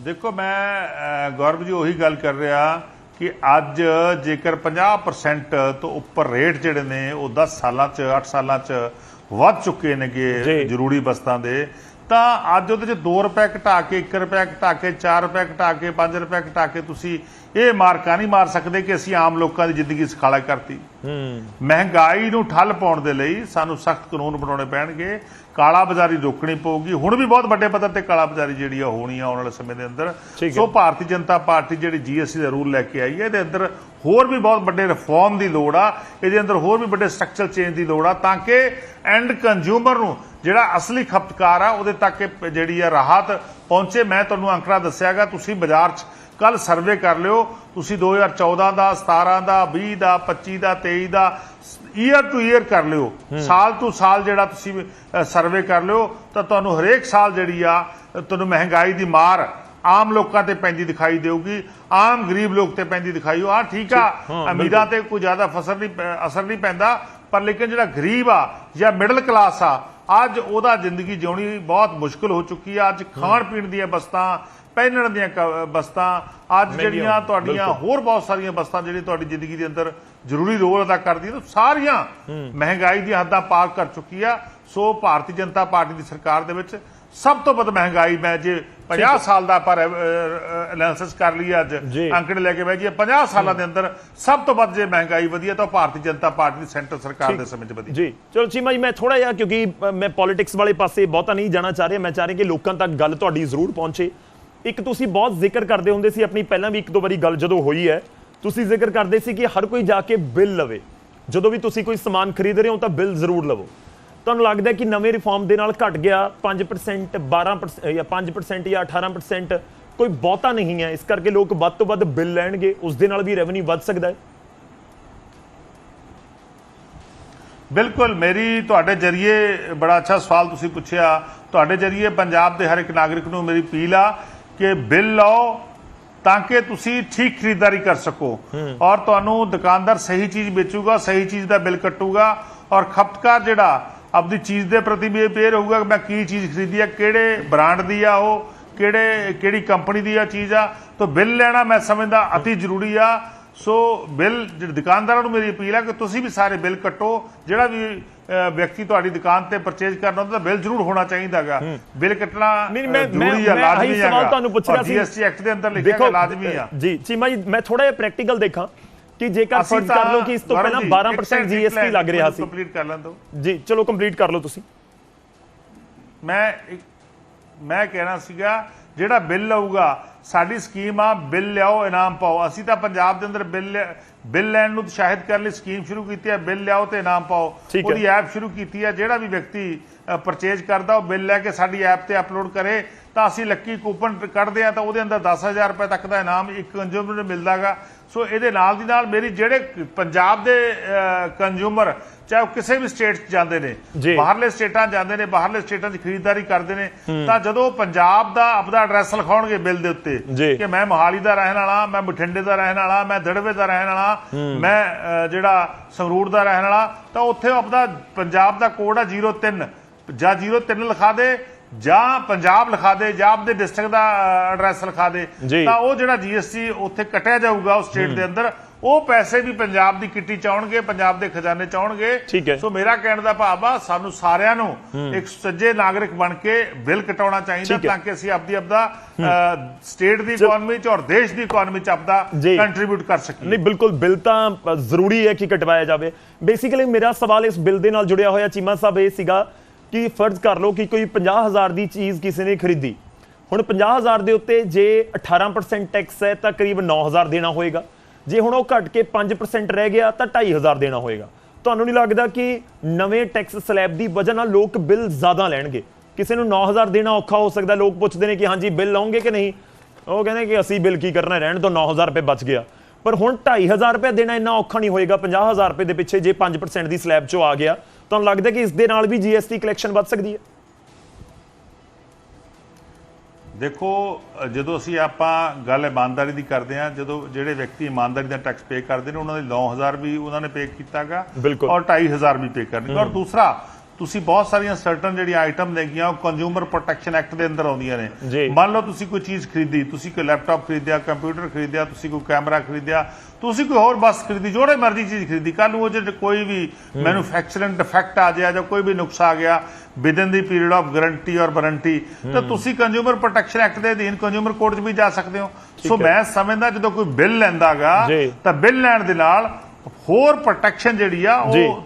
ਦੇਖੋ ਮੈਂ ਗੌਰਵ ਜੀ ਉਹੀ ਗੱਲ ਕਰ ਰਿਹਾ ਕਿ ਅੱਜ ਜੇਕਰ 50% ਤੋਂ ਉੱਪਰ ਰੇਟ ਜਿਹੜੇ ਨੇ ਉਹ 10 ਸਾਲਾਂ 'ਚ 8 ਸਾਲਾਂ 'ਚ ਵੱਧ ਚੁੱਕੇ ਨੇਗੇ। ਜ਼ਰੂਰੀ ਵਸਤਾਂ ਦੇ ਤਾਂ ਅੱਜ ਉਹਦੇ 'ਚ 2 ਰੁਪਏ ਘਟਾ ਕੇ 1 ਰੁਪਏ ਘਟਾ ਕੇ 4 ਰੁਪਏ ਘਟਾ ਕੇ 5 ਰੁਪਏ ਘਟਾ ਕੇ ਤੁਸੀਂ ਇਹ ਮਾਰਕਾ ਨਹੀਂ ਮਾਰ ਸਕਦੇ ਕਿ ਅਸੀਂ ਆਮ ਲੋਕਾਂ ਦੀ ਜ਼ਿੰਦਗੀ ਸੁਖਾਲਾ ਕਰਤੀ। ਹੂੰ। ਮਹਿੰਗਾਈ ਨੂੰ ਠੱਲ ਪਾਉਣ ਦੇ ਲਈ ਸਾਨੂੰ ਸਖਤ ਕਾਨੂੰਨ ਬਣਾਉਣੇ ਪੈਣਗੇ। ਕਾਲਾ ਬਾਜ਼ਾਰੀ ਰੋਕਣੀ ਪਊਗੀ। ਹੁਣ ਵੀ ਬਹੁਤ ਵੱਡੇ ਪੱਧਰ ਤੇ ਕਾਲਾ ਬਾਜ਼ਾਰੀ ਜਿਹੜੀ ਆ ਹੋਣੀ ਆ ਆਉਣ ਵਾਲੇ ਸਮੇਂ ਦੇ ਅੰਦਰ। ਸੋ ਭਾਰਤੀ ਜਨਤਾ ਪਾਰਟੀ ਜਿਹੜੀ ਜੀਐਸਟੀ ਦਾ ਰੂਲ ਲੈ ਕੇ ਆਈ ਹੈ ਇਹਦੇ ਅੰਦਰ ਹੋਰ ਵੀ ਬਹੁਤ ਵੱਡੇ ਰਿਫਾਰਮ ਦੀ ਲੋੜ ਆ। ਇਹਦੇ ਅੰਦਰ ਹੋਰ ਵੀ ਵੱਡੇ ਸਟਰਕਚਰਲ ਚੇਂਜ ਦੀ ਲੋੜ ਆ ਤਾਂ ਕਿ ਐਂਡ ਕੰਜ਼ਿਊਮਰ ਨੂੰ ਜਿਹੜਾ ਅਸਲੀ ਖਪਤਕਾਰ ਆ ਉਹਦੇ ਤੱਕ ਜਿਹੜੀ ਆ ਰਾਹਤ ਪਹੁੰਚੇ। ਮੈਂ ਤੁਹਾਨੂੰ ਅੰਕੜਾ ਦੱਸਿਆਗਾ ਤੁਸੀਂ ਬਾਜ਼ਾਰ 'ਚ ਕੱਲ ਸਰਵੇ ਕਰ ਲਿਓ। ਤੁਸੀਂ 2014 ਦਾ 17 ਦਾ 20 ਦਾ 25 ਦਾ 23 ਦਾ ਈਅਰ ਟੂ ਈਅਰ ਕਰ ਲਿਓ। ਸਾਲ ਤੋਂ ਸਾਲ ਜਿਹੜਾ ਤੁਸੀਂ ਸਰਵੇ ਕਰ ਲਿਓ ਤਾਂ ਤੁਹਾਨੂੰ ਹਰੇਕ ਸਾਲ ਜਿਹੜੀ ਆ ਤੁਹਾਨੂੰ ਮਹਿੰਗਾਈ ਦੀ ਮਾਰ ਆਮ ਲੋਕਾਂ ਤੇ ਪੈਂਦੀ ਦਿਖਾਈ ਦੇਊਗੀ। ਆਮ ਗਰੀਬ ਲੋਕ ਤੇ ਪੈਂਦੀ ਦਿਖਾਈ ਆ ਠੀਕ। ਆ ਅਮੀਰਾਂ ਤੇ ਕੋਈ ਜ਼ਿਆਦਾ ਫਸਰ ਨਹੀਂ ਅਸਰ ਨਹੀਂ ਪੈਂਦਾ ਪਰ ਲੇਕਿਨ ਜਿਹੜਾ ਗਰੀਬ ਆ ਜਾਂ ਮਿਡਲ ਕਲਾਸ ਆ ਅੱਜ ਉਹਦਾ ਜ਼ਿੰਦਗੀ ਜਿਉਣੀ ਬਹੁਤ ਮੁਸ਼ਕਲ ਹੋ ਚੁੱਕੀ ਆ। ਅੱਜ ਖਾਣ ਪੀਣ ਦੀਆਂ ਵਸਤਾਂ ਪਹਿਨਣ ਦੀਆਂ ਵਸਤਾਂ ਅੱਜ ਜਿਹੜੀਆਂ ਤੁਹਾਡੀਆਂ। ਹੋਰ ਬਹੁਤ ਸਾਰੀਆਂ ਵਸਤਾਂ ਜਿਹੜੀ ਤੁਹਾਡੀ ਜ਼ਿੰਦਗੀ ਦੇ ਅੰਦਰ ਜ਼ਰੂਰੀ ਰੋਲ ਅਦਾ ਕਰਦੀਆਂ ਨੇ ਸਾਰੀਆਂ ਮਹਿੰਗਾਈ ਦੀਆਂ ਹੱਦਾਂ ਪਾਰ ਕਰ ਚੁੱਕੀ ਆ। ਸੋ ਭਾਰਤੀ ਜਨਤਾ ਪਾਰਟੀ ਦੀ ਸਰਕਾਰ ਦੇ ਵਿੱਚ ਸਭ ਤੋਂ ਵੱਧ ਮਹਿੰਗਾਈ ਮੈਂ ਜੇ 50 ਸਾਲ ਦਾ ਪਰ ਐਨਾਲਿਸਿਸ ਕਰ ਲਈ ਅੱਜ। ਅੰਕੜੇ ਲੈ ਕੇ ਬਹਿ ਜੀ 50 ਸਾਲਾਂ ਦੇ ਅੰਦਰ ਸਭ ਤੋਂ ਵੱਧ ਜੇ ਮਹਿੰਗਾਈ ਵਧੀ ਹੈ ਤਾਂ ਭਾਰਤੀ ਜਨਤਾ ਪਾਰਟੀ ਦੀ ਸੈਂਟਰ ਸਰਕਾਰ ਦੇ ਸਮੇਂ 'ਚ ਵਧੀ ਜੀ। ਚਲੋ ਚੀਮਾ ਜੀ ਮੈਂ ਥੋੜਾ ਜਿਹਾ ਕਿਉਂਕਿ ਮੈਂ ਪੋਲਿਟਿਕਸ ਵਾਲੇ ਪਾਸੇ ਬਹੁਤਾ ਨਹੀਂ ਜਾਣਾ ਚਾਹ ਰਿਹਾ ਮੈਂ ਚਾਹ ਰਿਹਾ ਕਿ ਲੋਕਾਂ ਤੱਕ ਗੱਲ ਤੁਹਾਡੀ ਜ਼ਰੂਰ ਪਹੁੰਚੇ। ਇੱਕ ਤੁਸੀਂ ਬਹੁਤ ਜ਼ਿਕਰ ਕਰਦੇ ਹੁੰਦੇ ਸੀ ਆਪਣੀ ਪਹਿਲਾਂ ਵੀ ਇੱਕ ਦੋ ਵਾਰੀ ਗੱਲ ਜਦੋਂ ਹੋਈ ਹੈ ਤੁਸੀਂ ਜ਼ਿਕਰ ਕਰਦੇ ਸੀ ਕਿ ਹਰ ਕੋਈ ਜਾ ਕੇ ਬਿੱਲ ਲਵੇ। ਜਦੋਂ ਵੀ ਤੁਸੀਂ ਕੋਈ ਸਮਾਨ ਖਰੀਦ ਰਹੇ ਹੋ ਤਾਂ ਬਿੱਲ ਜ਼ਰੂਰ ਲਵੋ। ਤੁਹਾਨੂੰ ਲੱਗਦਾ ਕਿ ਨਵੇਂ ਰਿਫਾਰਮ ਦੇ ਨਾਲ ਘਟ ਗਿਆ? 5% 12% ਜਾਂ 5% ਜਾਂ 18% ਕੋਈ ਬਹੁਤਾ ਨਹੀਂ ਹੈ। ਇਸ ਕਰਕੇ ਲੋਕ ਵੱਧ ਤੋਂ ਵੱਧ ਬਿੱਲ ਲੈਣਗੇ। ਉਸ ਦੇ ਨਾਲ ਵੀ ਰੈਵਨਿਊ ਵੱਧ ਸਕਦਾ ਹੈ। ਬਿਲਕੁਲ। ਮੇਰੀ ਤੁਹਾਡੇ ਜਰੀਏ ਬੜਾ ਅੱਛਾ ਸਵਾਲ ਤੁਸੀਂ ਪੁੱਛਿਆ। ਤੁਹਾਡੇ ਜਰੀਏ ਪੰਜਾਬ ਦੇ ਹਰ ਇੱਕ ਨਾਗਰਿਕ ਨੂੰ ਮੇਰੀ ਅਪੀਲ ਆ ਕਿ ਬਿੱਲ ਲਓ ਤਾਂ ਕਿ ਤੁਸੀਂ ਠੀਕ ਖਰੀਦਦਾਰੀ ਕਰ ਸਕੋ। ਔਰ ਤੁਹਾਨੂੰ ਦੁਕਾਨਦਾਰ ਸਹੀ ਚੀਜ਼ ਵੇਚੂਗਾ ਸਹੀ ਚੀਜ਼ ਦਾ ਬਿੱਲ ਕੱਟੂਗਾ। ਔਰ ਖਪਤਕਾਰ ਜਿਹੜਾ ਆਪਣੀ ਚੀਜ਼ ਦੇ ਪ੍ਰਤੀ ਵੀ ਅਵੇਅਰ ਹੋਊਗਾ ਕਿ ਮੈਂ ਕੀ ਚੀਜ਼ ਖਰੀਦੀ ਆ ਕਿਹੜੇ ਬ੍ਰਾਂਡ ਦੀ ਆ ਉਹ ਕਿਹੜੇ ਕਿਹੜੀ ਕੰਪਨੀ ਦੀ ਆ ਚੀਜ਼ ਆ। ਤਾਂ ਬਿੱਲ ਲੈਣਾ ਮੈਂ ਸਮਝਦਾ ਅਤੀ ਜ਼ਰੂਰੀ ਆ। ਸੋ ਬਿੱਲ ਜਿਹੜੇ ਦੁਕਾਨਦਾਰਾਂ ਨੂੰ ਮੇਰੀ ਅਪੀਲ ਹੈ ਕਿ ਤੁਸੀਂ ਵੀ ਸਾਰੇ ਬਿੱਲ ਕੱਟੋ। ਜਿਹੜਾ ਵੀ ਵਿਅਕਤੀ ਤੁਹਾਡੀ ਦੁਕਾਨ ਤੇ ਪਰਚੇਜ ਕਰਨਾ ਉਹਦਾ ਬਿੱਲ ਜ਼ਰੂਰ ਹੋਣਾ ਚਾਹੀਦਾਗਾ ਬਿੱਲ ਕੱਟਣਾ ਜ਼ਰੂਰੀ ਆ ਲਾਜ਼ਮੀ ਹੈਗਾ ਸਵਾਲ ਤੁਹਾਨੂੰ ਪੁੱਛ ਰਿਹਾ ਸੀ। ਜੀਐਸਟੀ ਐਕਟ ਦੇ ਅੰਦਰ ਲਿਖਿਆ ਗਿਆ ਲਾਜ਼ਮੀ ਆ। ਜੀ ਚੀਮਾ ਜੀ ਮੈਂ ਥੋੜਾ ਜਿਹਾ ਪ੍ਰੈਕਟੀਕਲ ਦੇਖਾਂ। ਕਿ ਜੇਕਰ ਫਰਜ਼ ਕਰ ਲਓ ਕਿ ਇਸ ਤੋਂ ਪਹਿਲਾਂ 12% ਜੀਐਸਟੀ ਲੱਗ ਰਿਹਾ ਸੀ। ਕੰਪਲੀਟ ਕਰ ਲੈਣ ਦਿਓ। ਜੀ ਚਲੋ ਕੰਪਲੀਟ ਕਰ ਲਓ ਤੁਸੀਂ। ਮੈਂ ਮੈਂ ਕਹਿਣਾ ਸੀਗਾ ਜਿਹੜਾ ਬਿੱਲ ਆਊਗਾ ਸਾਡੀ ਸਕੀਮ ਆ ਬਿੱਲ ਲਿਆਓ ਇਨਾਮ ਪਾਓ। ਅਸੀਂ ਤਾਂ ਪੰਜਾਬ ਦੇ ਅੰਦਰ ਬਿੱਲ ਬਿੱਲ ਲੈਣ ਨੂੰ ਉਤਸ਼ਾਹਿਤ ਕਰਨ ਲਈ ਸਕੀਮ ਸ਼ੁਰੂ ਕੀਤੀ ਹੈ ਬਿੱਲ ਲਿਆਓ ਤੇ ਇਨਾਮ ਪਾਓ। ਉਹਦੀ ਐਪ ਸ਼ੁਰੂ ਕੀਤੀ ਹੈ ਜਿਹੜਾ ਵੀ ਵਿਅਕਤੀ ਪਰਚੇਜ ਕਰਦਾ ਉਹ ਬਿੱਲ ਲੈ ਕੇ ਸਾਡੀ ਐਪ ਤੇ ਅਪਲੋਡ ਕਰੇ ਤਾਂ ਅਸੀਂ ਲੱਕੀ ਕੂਪਨ ਕੱਢਦੇ ਆ ਤਾਂ ਉਹਦੇ ਅੰਦਰ 10000 ਰੁਪਏ ਤੱਕ ਦਾ ਇਨਾਮ ਇੱਕ ਕੰਜ਼ਿਊਮਰ ਨੂੰ ਮਿਲਦਾਗਾ। ਸੋ ਇਹਦੇ ਨਾਲ ਦੀ ਨਾਲ ਮੇਰੀ ਜਿਹੜੇ ਪੰਜਾਬ ਦੇ ਕੰਜ਼ਿਊਮਰ ਚਾਹੇ ਉਹ ਕਿਸੇ ਵੀ ਸਟੇਟ 'ਚ ਜਾਂਦੇ ਨੇ। ਬਾਹਰਲੇ ਸਟੇਟਾਂ ਜਾਂਦੇ ਨੇ ਬਾਹਰਲੇ ਸਟੇਟਾਂ 'ਚ ਖਰੀਦਦਾਰੀ ਕਰਦੇ ਨੇ ਤਾਂ ਜਦੋਂ ਉਹ ਪੰਜਾਬ ਦਾ ਆਪਦਾ ਐਡਰੈਸ ਲਿਖਾਉਣਗੇ ਬਿੱਲ ਦੇ ਉੱਤੇ। ਕਿ ਮੈਂ ਮੋਹਾਲੀ ਦਾ ਰਹਿਣ ਵਾਲਾ ਮੈਂ ਬਠਿੰਡੇ ਦਾ ਰਹਿਣ ਵਾਲਾ ਮੈਂ ਦੜਵੇ ਦਾ ਰਹਿਣ ਵਾਲਾ ਮੈਂ ਜਿਹੜਾ ਸੰਗਰੂਰ ਦਾ ਰਹਿਣ ਵਾਲਾ ਤਾਂ ਉੱਥੇ ਆਪਦਾ ਪੰਜਾਬ ਦਾ ਕੋਡ ਆ 03 ਜਾਂ 03 ਲਿਖਾ ਦੇ ਜਾਂ ਪੰਜਾਬ ਲਿਖਾ ਦੇ ਜਾਂ ਆਪਦੇ ਡਿਸਟ੍ਰਿਕਟ ਦਾ ਐਡਰੈਸ ਲਿਖਾ ਦੇ। ਤਾਂ ਉਹ ਜਿਹੜਾ ਜੀਐਸਟੀ ਉੱਥੇ ਕੱਟਿਆ ਜਾਊਗਾ ਉਸ ਸਟੇਟ ਦੇ ਅੰਦਰ ਉਹ ਪੈਸੇ ਵੀ ਪੰਜਾਬ ਦੀ ਕਿੱਟੀ ਚ ਆਉਣਗੇ ਪੰਜਾਬ ਦੇ ਖਜ਼ਾਨੇ ਚ ਆਉਣਗੇ ਠੀਕ ਹੈ। ਸੋ ਮੇਰਾ ਕਹਿਣ ਦਾ ਭਾਵ ਆ ਸਾਨੂੰ ਸਾਰਿਆਂ ਨੂੰ ਇੱਕ ਸੱਜੇ ਨਾਗਰਿਕ ਬਣ ਕੇ ਬਿੱਲ ਕਟਾਉਣਾ ਚਾਹੀਦਾ। ਤਾਂ ਕਿ ਅਸੀਂ ਆਪਦੀ ਆਪਦਾ ਸਟੇਟ ਦੀ ਇਕਨੋਮੀ ਚ ਔਰ ਦੇਸ਼ ਦੀ ਇਕਨੋਮੀ ਚ ਆਪਦਾ। ਕੰਟਰੀਬਿਊਟ ਕਰ ਸਕੀਏ ਨਹੀਂ ਬਿਲਕੁਲ ਬਿੱਲ ਤਾਂ ਜ਼ਰੂਰੀ ਹੈ ਕਿ ਕਟਵਾਇਆ ਜਾਵੇ ਬੇਸਿਕਲੀ ਮੇਰਾ ਸਵਾਲ ਇਸ ਬਿੱਲ ਦੇ ਨਾਲ ਜੁੜਿਆ ਹੋਇਆ ਚੀਮਾ ਸਾਹਿਬ ਇਹ ਸੀਗਾ ਕਿ ਫਰਜ਼ ਕਰ ਲਓ ਕਿ ਕੋਈ 50000 ਦੀ ਚੀਜ਼ ਕਿਸੇ ਨੇ ਖਰੀਦੀ? ਹੁਣ 50000 ਦੇ ਉੱਤੇ ਜੇ 18% ਟੈਕਸ ਹੈ ਤਾਂ ਕਰੀਬ 9000 ਦੇਣਾ ਹੋਏਗਾ। ਜੇ ਹੁਣ ਉਹ ਘਟ ਕੇ 5% ਰਹਿ ਗਿਆ ਤਾਂ 2500 ਦੇਣਾ ਹੋਏਗਾ। ਤੁਹਾਨੂੰ ਨਹੀਂ ਲੱਗਦਾ ਕਿ ਨਵੇਂ ਟੈਕਸ ਸਲੈਬ ਦੀ ਵਜ੍ਹਾ ਨਾਲ ਲੋਕ ਬਿੱਲ ਜ਼ਿਆਦਾ ਲੈਣਗੇ? ਕਿਸੇ ਨੂੰ 9000 ਦੇਣਾ ਔਖਾ ਹੋ ਸਕਦਾ, ਲੋਕ ਪੁੱਛਦੇ ਨੇ ਕਿ ਹਾਂਜੀ, ਬਿੱਲ ਲਾਉਂਗੇ ਕਿ ਨਹੀਂ? ਉਹ ਕਹਿੰਦੇ ਕਿ ਅਸੀਂ ਬਿੱਲ ਕੀ ਕਰਨਾ, ਰਹਿਣ ਤੋਂ 9000 ਰੁਪਏ ਬਚ ਗਿਆ। ਪਰ ਹੁਣ 2500 ਰੁਪਏ ਦੇਣਾ ਇੰਨਾ ਔਖਾ ਨਹੀਂ ਹੋਏਗਾ 50000 ਰੁਪਏ ਦੇ ਪਿੱਛੇ ਜੇ 5% ਦੀ ਸਲੈਬ ਚੋਂ ਆ ਗਿਆ ਤੁਹਾਨੂੰ ਲੱਗਦਾ ਕਿ ਇਸ ਦੇ ਨਾਲ ਵੀ ਜੀਐਸਟੀ ਕਲੈਕਸ਼ਨ ਵੱਧ ਸਕਦੀ ਹੈ? ਦੇਖੋ ਜਦੋਂ ਅਸੀਂ ਆਪਾਂ ਗੱਲ ਇਮਾਨਦਾਰੀ ਦੀ ਕਰਦੇ ਹਾਂ ਜਦੋਂ ਜਿਹੜੇ ਵਿਅਕਤੀ ਇਮਾਨਦਾਰੀ ਦਾ ਟੈਕਸ ਪੇ ਕਰਦੇ ਨੇ ਉਹਨਾਂ ਦੇ 9000 ਵੀ ਉਹਨਾਂ ਨੇ ਪੇ ਕੀਤਾਗਾ। ਔਰ 2500 ਵੀ ਪੇ ਕਰਨਗੇ। ਔਰ ਦੂਸਰਾ ਤੁਸੀਂ ਬਹੁਤ ਸਾਰੀਆਂ ਸਰਟਨ ਜਿਹੜੀਆਂ ਆਈਟਮ ਨੇਗੀਆਂ ਉਹ ਕੰਜ਼ਿਊਮਰ ਪ੍ਰੋਟੈਕਸ਼ਨ ਐਕਟ ਦੇ ਅੰਦਰ ਆਉਂਦੀਆਂ। ਨੇ ਮੰਨ ਲਓ ਤੁਸੀਂ ਕੋਈ ਚੀਜ਼ ਖਰੀਦੀ ਤੁਸੀਂ ਕੋਈ ਲੈਪਟਾਪ ਖਰੀਦਿਆ ਕੰਪਿਊਟਰ ਖਰੀਦਿਆ ਤੁਸੀਂ ਕੋਈ ਕੈਮਰਾ ਖਰੀਦਿਆ ਤੁਸੀਂ ਕੋਈ ਹੋਰ ਬਸ ਖਰੀਦੀ ਜਿਹੜੇ ਮਰਜ਼ੀ ਚੀਜ਼ ਖਰੀਦੀ ਕੱਲ ਨੂੰ ਉਹ ਜੇ ਕੋਈ ਵੀ ਮੈਨੂਫੈਕਚਰਿੰਗ ਡਿਫੈਕਟ ਆ ਜਾਇਆ ਜਾਂ ਕੋਈ ਵੀ ਨੁਕਸ ਆ ਗਿਆ within the period of guarantee ਔਰ ਵਾਰੰਟੀ ਤਾਂ ਤੁਸੀਂ ਕੰਜ਼ਿਊਮਰ ਪ੍ਰੋਟੈਕਸ਼ਨ ਐਕਟ ਦੇ ਅਧੀਨ ਕੰਜ਼ਿਊਮਰ ਕੋਰਟ 'ਚ ਵੀ ਜਾ ਸਕਦੇ ਹੋ ਸੋ। ਮੈਂ ਸਮਝਦਾ ਜਦੋਂ ਕੋਈ ਬਿੱਲ ਲੈਂਦਾਗਾ। ਤਾਂ ਬਿੱਲ ਲੈਣ ਦੇ ਨਾਲ ਹੋਰ ਪ੍ਰੋਟੈਕਸ਼ਨ ਜਿਹੜੀ ਆ। ਉਹ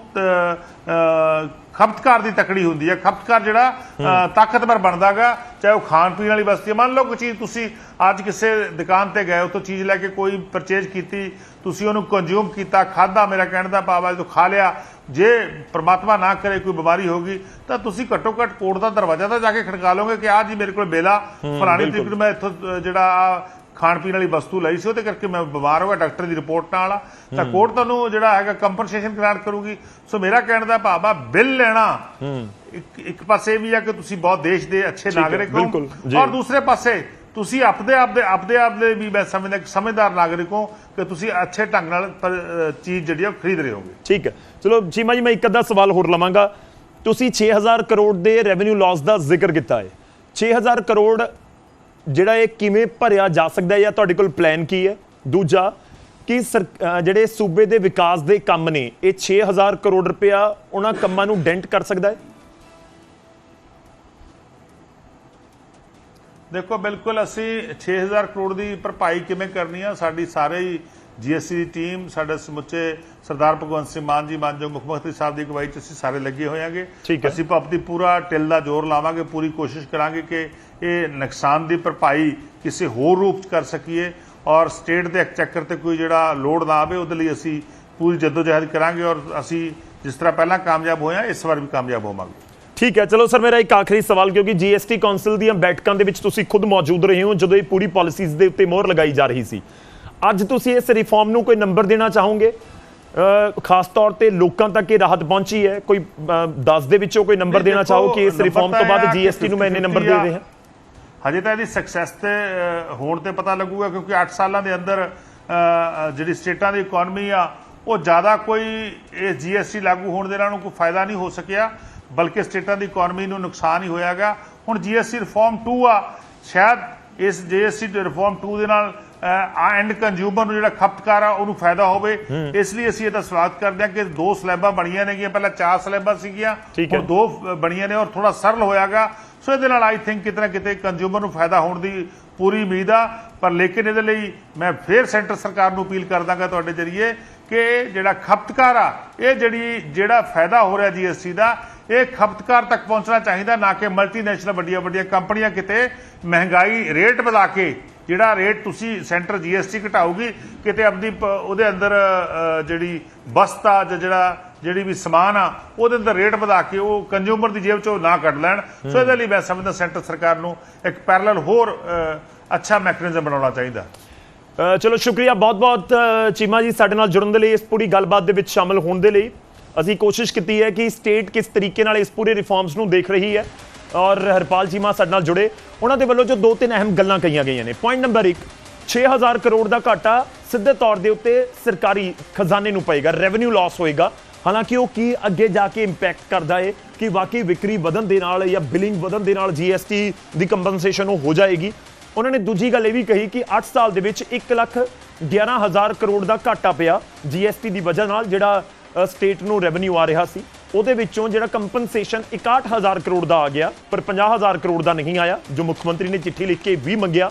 ਖਪਤਕਾਰ ਦੀ ਤਕੜੀ ਹੁੰਦੀ ਹੈ। ਖਪਤਕਾਰ ਜਿਹੜਾ ਤਾਕਤਵਰ ਬਣਦਾਗਾ ਚਾਹੇ ਉਹ ਖਾਣ ਪੀਣ ਵਾਲੀ ਵਸਤੂ ਹੈ। ਮੰਨ ਲਓ ਕੋਈ ਚੀਜ਼ ਤੁਸੀਂ ਅੱਜ ਕਿਸੇ ਦੁਕਾਨ ਤੇ ਗਏ ਉੱਥੋਂ ਚੀਜ਼ ਲੈ ਕੇ ਕੋਈ ਪਰਚੇਜ ਕੀਤੀ ਤੁਸੀਂ ਉਹਨੂੰ ਕੰਜ਼ਿਊਮ ਕੀਤਾ ਖਾਦਾ ਮੇਰਾ ਕਹਿਣ ਦਾ ਭਾਵ ਹੈ ਜਦੋਂ ਖਾ ਲਿਆ ਜੇ ਪ੍ਰਮਾਤਮਾ ਨਾ ਕਰੇ ਕੋਈ ਬਿਮਾਰੀ ਹੋਗੀ ਤਾਂ ਤੁਸੀਂ ਘੱਟੋ ਘੱਟ ਕੋਰਟ ਦਾ ਦਰਵਾਜ਼ਾ ਤਾਂ ਜਾ ਕੇ ਖੜਕਾ ਲਓਗੇ ਕਿ ਆ ਜੀ ਮੇਰੇ ਕੋਲ ਬਿੱਲ ਫਲਾਣੀ ਤਰੀਕ ਨੂੰ ਮੈਂ ਇੱਥੋਂ ਜਿਹੜਾ ਆਹ ਖਾਣ ਪੀਣ ਵਾਲੀ ਵਸਤੂ ਲਈ ਸੀ ਉਹਦੇ ਕਰਕੇ ਮੈਂ ਬਿਮਾਰ ਹੋ ਗਿਆ ਡਾਕਟਰ ਦੀ ਰਿਪੋਰਟ ਨਾਲ ਆ। ਤਾਂ ਕੋਰਟ ਤੁਹਾਨੂੰ ਜਿਹੜਾ ਹੈਗਾ ਕੰਪਨਸੇਸ਼ਨ ਗ੍ਰਾਂਟ ਕਰੂਗੀ। ਸੋ ਮੇਰਾ ਕਹਿਣ ਦਾ ਭਾਵ ਆ ਬਿੱਲ ਲੈਣਾ ਇੱਕ ਪਾਸੇ ਵੀ ਆ ਕਿ ਤੁਸੀਂ ਬਹੁਤ ਦੇਸ਼ ਦੇ ਅੱਛੇ ਨਾਗਰਿਕ ਹੋ। ਔਰ ਦੂਸਰੇ ਪਾਸੇ ਤੁਸੀਂ ਆਪਦੇ ਆਪਦੇ ਆਪਦੇ ਆਪਦੇ ਵੀ ਮੈਂ ਸਮਝਦਾ ਕਿ ਸਮਝਦਾਰ ਨਾਗਰਿਕ ਹੋ ਕਿ ਤੁਸੀਂ ਅੱਛੇ ਢੰਗ ਨਾਲ ਚੀਜ਼ ਜਿਹੜੀ ਆ ਖਰੀਦ ਰਹੇ ਹੋਗੇ। ਠੀਕ ਹੈ। ਚਲੋ ਚੀਮਾ ਜੀ ਮੈਂ ਇੱਕ ਅੱਧਾ ਸਵਾਲ ਹੋਰ ਲਵਾਂਗਾ। ਤੁਸੀਂ 6000 ਕਰੋੜ ਦੇ ਰੈਵਨਿਊ ਲਾਸ ਦਾ ਜ਼ਿਕਰ ਕੀਤਾ ਹੈ। 6000 ਕਰੋੜ ਜਿਹੜਾ ਇਹ ਕਿਵੇਂ ਭਰਿਆ ਜਾ ਸਕਦਾ ਹੈ ਜਾਂ ਤੁਹਾਡੇ ਕੋਲ ਪਲਾਨ ਕੀ ਹੈ? ਦੂਜਾ, ਕਿ ਸਰ- ਜਿਹੜੇ ਸੂਬੇ ਦੇ ਵਿਕਾਸ ਦੇ ਕੰਮ ਨੇ, ਇਹ 6000 ਕਰੋੜ ਰੁਪਇਆ ਉਹਨਾਂ ਕੰਮਾਂ ਨੂੰ ਡੈਂਟ ਕਰ ਸਕਦਾ ਹੈ? ਦੇਖੋ, ਬਿਲਕੁਲ ਅਸੀਂ 6000 ਕਰੋੜ ਦੀ ਭਰਪਾਈ ਕਿਵੇਂ ਕਰਨੀ ਆ, ਸਾਡੀ ਸਾਰੇ ਹੀ ਜੀਐਸਟੀ ਦੀ ਟੀਮ ਸਾਡੇ ਸਮੁੱਚੇ ਸਰਦਾਰ ਭਗਵੰਤ ਸਿੰਘ ਮਾਨ ਜੀ ਮਾਨਯੋਗ ਮੁੱਖ ਮੰਤਰੀ ਸਾਹਿਬ ਦੀ ਅਗਵਾਈ 'ਚ ਅਸੀਂ ਸਾਰੇ ਲੱਗੇ ਹੋਇਆਂਗੇ। ਅਸੀਂ ਆਪਣੀ ਪੂਰਾ ਟਿਲ ਦਾ ਜ਼ੋਰ ਲਾਵਾਂਗੇ ਪੂਰੀ ਕੋਸ਼ਿਸ਼ ਕਰਾਂਗੇ ਕਿ ਇਹ ਨੁਕਸਾਨ ਦੀ ਭਰਪਾਈ ਕਿਸੇ ਹੋਰ ਰੂਪ 'ਚ ਕਰ ਸਕੀਏ ਔਰ ਸਟੇਟ ਦੇ ਐਕਚੈਕਰ ਤੇ ਕੋਈ ਜਿਹੜਾ ਲੋਡ ਨਾ ਆਵੇ ਉਹਦੇ ਲਈ ਅਸੀਂ ਪੂਰੀ ਜਦੋਜਹਿਦ ਕਰਾਂਗੇ ਔਰ ਅਸੀਂ ਜਿਸ ਤਰ੍ਹਾਂ ਪਹਿਲਾਂ ਕਾਮਯਾਬ ਹੋਏ ਹਾਂ ਇਸ ਵਾਰ ਵੀ ਕਾਮਯਾਬ ਹੋਵਾਂਗੇ। ਠੀਕ ਹੈ ਚਲੋ ਸਰ ਮੇਰਾ ਇੱਕ ਆਖਰੀ ਸਵਾਲ ਕਿਉਂਕਿ ਜੀਐਸਟੀ ਕਾਉਂਸਲ ਦੀਆਂ ਬੈਠਕਾਂ ਦੇ ਵਿੱਚ ਤੁਸੀਂ ਖੁਦ ਮੌਜੂਦ ਰਹੇ ਹੋ ਜਦੋਂ ਇਹ ਪੂਰੀ ਪਾਲਿਸੀਜ਼ ਦੇ ਉੱਤੇ ਮੋਹਰ ਲਗਾਈ ਜਾ ਰਹੀ ਸੀ। ਅੱਜ ਤੁਸੀਂ ਇਸ ਰਿਫਾਰਮ ਨੂੰ ਕੋਈ ਨੰਬਰ ਦੇਣਾ ਚਾਹੋਗੇ? ਖਾਸ ਤੌਰ ਤੇ ਲੋਕਾਂ ਤੱਕ ਇਹ ਰਾਹਤ ਪਹੁੰਚੀ ਹੈ। ਕੋਈ 10 ਦੇ ਵਿੱਚੋਂ ਕੋਈ ਨੰਬਰ ਦੇਣਾ ਚਾਹੋ ਕਿ ਇਸ ਰਿਫਾਰਮ ਤੋਂ ਬਾਅਦ ਜੀਐਸਟੀ ਨੂੰ ਮੈਂ ਇੰਨੇ ਨੰਬਰ ਦੇ ਰਹੇ ਹਜੇ ਤਾਂ ਇਹਦੀ ਸਕਸੈਸ ਤੇ ਹੋਣ ਤੇ ਪਤਾ ਲੱਗੂਗਾ ਕਿਉਂਕਿ 8 ਸਾਲਾਂ ਦੇ ਅੰਦਰ ਜਿਹੜੀ ਸਟੇਟਾਂ ਦੀ ਇਕਨੋਮੀ ਆ ਉਹ ਜ਼ਿਆਦਾ ਕੋਈ ਇਹ ਜੀਐਸਟੀ ਲਾਗੂ ਹੋਣ ਦੇ ਨਾਲ ਨੂੰ ਕੋਈ ਫਾਇਦਾ ਨਹੀਂ ਹੋ ਸਕਿਆ ਬਲਕਿ ਸਟੇਟਾਂ ਦੀ ਇਕਨੋਮੀ ਨੂੰ ਨੁਕਸਾਨ ਹੀ ਹੋਇਆਗਾ। ਹੁਣ ਜੀਐਸਟੀ ਰਿਫਾਰਮ 2 ਆ ਸ਼ਾਇਦ ਇਸ ਜੀਐਸਟੀ ਰਿਫਾਰਮ 2 ਦੇ ਨਾਲ ਐਂਡ ਕੰਜ਼ਿਊਮਰ ਨੂੰ ਜਿਹੜਾ ਖਪਤਕਾਰ ਆ ਉਹਨੂੰ ਫਾਇਦਾ ਹੋਵੇ। ਇਸ ਲਈ ਅਸੀਂ ਇਹਦਾ ਸਵਾਗਤ ਕਰਦੇ ਹਾਂ ਕਿ ਦੋ ਸਲੈਬਾਂ ਬਣੀਆਂ ਨੇਗੀਆਂ। ਪਹਿਲਾਂ ਚਾਰ ਸਲੈਬਾਂ ਸੀਗੀਆਂ। ਹੁਣ ਦੋ ਬਣੀਆਂ ਨੇ ਔਰ ਥੋੜਾ ਸਰਲ ਹੋਇਆਗਾ। ਸੋ ਇਹਦੇ ਨਾਲ ਆਈ ਥਿੰਕ ਕਿਤੇ ਨਾ ਕਿਤੇ ਕੰਜ਼ਿਊਮਰ ਨੂੰ ਫਾਇਦਾ ਹੋਣ ਦੀ ਪੂਰੀ ਉਮੀਦ ਆ। ਪਰ ਲੇਕਿਨ ਇਹਦੇ ਲਈ ਮੈਂ ਫੇਰ ਸੈਂਟਰ ਸਰਕਾਰ ਨੂੰ ਅਪੀਲ ਕਰ ਦਾਂਗਾ ਤੁਹਾਡੇ ਜਰੀਏ ਕਿ ਜਿਹੜਾ ਖਪਤਕਾਰ ਆ ਇਹ ਜਿਹੜੀ ਜਿਹੜਾ ਫਾਇਦਾ ਹੋ ਰਿਹਾ ਜੀਐਸਟੀ ਦਾ ਇਹ ਖਪਤਕਾਰ ਤੱਕ ਪਹੁੰਚਣਾ ਚਾਹੀਦਾ ਨਾ ਕਿ ਮਲਟੀਨੈਸ਼ਨਲ ਵੱਡੀਆਂ ਵੱਡੀਆਂ ਕੰਪਨੀਆਂ ਕਿਤੇ ਮਹਿੰਗਾਈ ਰੇਟ ਵਧਾ ਕੇ ਜਿਹੜਾ ਰੇਟ ਤੁਸੀਂ ਸੈਂਟਰ ਜੀਐਸਟੀ ਘਟਾਊਗੀ ਕਿਤੇ ਆਪਣੀ ਪ- ਉਹਦੇ ਅੰਦਰ ਅ, ਜਿਹੜੀ ਬਸਤਾ ਜਾਂ ਜਿਹੜਾ ਜਿਹੜੀ ਵੀ ਸਮਾਨ ਆ ਉਹਦੇ ਅੰਦਰ ਰੇਟ ਵਧਾ ਕੇ ਉਹ ਕੰਜ਼ਿਊਮਰ ਦੀ ਜੇਬ ਚੋਂ ਨਾ ਕੱਢ ਲੈਣ। ਸੋ ਇਹਦੇ ਲਈ ਮੈਂ ਸਮਝਦਾ ਸੈਂਟਰ ਸਰਕਾਰ ਨੂੰ ਇੱਕ ਪੈਰਲਲ ਹੋਰ ਅੱਛਾ ਮੈਕੈਨਿਜ਼ਮ ਬਣਾਉਣਾ ਚਾਹੀਦਾ। ਚਲੋ ਸ਼ੁਕਰੀਆ ਬਹੁਤ ਬਹੁਤ ਚੀਮਾ ਜੀ ਸਾਡੇ ਨਾਲ ਜੁੜਨ ਦੇ ਲਈ ਇਸ ਪੂਰੀ ਗੱਲਬਾਤ ਦੇ ਵਿੱਚ ਸ਼ਾਮਲ ਹੋਣ ਦੇ ਲਈ। ਅਸੀਂ ਕੋਸ਼ਿਸ਼ ਕੀਤੀ ਹੈ ਕਿ ਸਟੇਟ ਕਿਸ ਤਰੀਕੇ ਨਾਲ ਇਸ ਪੂਰੇ ਰਿਫਾਰਮਸ ਨੂੰ ਦੇਖ ਰਹੀ ਹੈ। ਔਰ ਹਰਪਾਲ ਚੀਮਾ ਸਾਡੇ ਨਾਲ ਜੁੜੇ। ਉਹਨਾਂ ਦੇ ਵੱਲੋਂ ਜੋ ਦੋ ਤਿੰਨ ਅਹਿਮ ਗੱਲਾਂ ਕਹੀਆਂ ਗਈਆਂ ਨੇ। ਪੁਆਇੰਟ ਨੰਬਰ 1 6000 ਕਰੋੜ ਦਾ ਘਾਟਾ ਸਿੱਧੇ ਤੌਰ ਦੇ ਉੱਤੇ ਸਰਕਾਰੀ ਖਜ਼ਾਨੇ ਨੂੰ ਪਏਗਾ ਰੈਵਨਿਊ ਲਾਸ ਹੋਏਗਾ। ਹਾਲਾਂਕਿ ਉਹ ਕੀ ਅੱਗੇ ਜਾ ਕੇ ਇੰਪੈਕਟ ਕਰਦਾ ਹੈ ਕਿ ਵਾਕਈ ਵਿਕਰੀ ਵਧਣ ਦੇ ਨਾਲ ਜਾਂ ਬਿਲਿੰਗ ਵਧਣ ਦੇ ਨਾਲ ਜੀਐਸਟੀ ਦੀ ਕੰਪਨਸੇਸ਼ਨ ਉਹ ਹੋ ਜਾਏਗੀ। ਉਹਨਾਂ ਨੇ ਦੂਜੀ ਗੱਲ ਇਹ ਵੀ ਕਹੀ ਕਿ 8 ਸਾਲ ਦੇ ਵਿੱਚ 1 ਲੱਖ 11000 ਕਰੋੜ ਦਾ ਘਾਟਾ ਪਿਆ ਜੀਐਸਟੀ ਦੀ ਵਜ੍ਹਾ ਨਾਲ, ਜਿਹੜਾ ਸਟੇਟ ਨੂੰ ਰੈਵਨਿਊ ਆ ਰਿਹਾ ਸੀ। ਉਹਦੇ ਵਿੱਚੋਂ ਜਿਹੜਾ ਕੰਪਨਸੇਸ਼ਨ 61000 ਕਰੋੜ ਦਾ ਆ ਗਿਆ, ਪਰ 50000 ਕਰੋੜ ਦਾ ਨਹੀਂ ਆਇਆ, ਜੋ ਮੁੱਖ ਮੰਤਰੀ ਨੇ ਚਿੱਠੀ ਲਿਖ ਕੇ ਵੀ ਮੰਗਿਆ।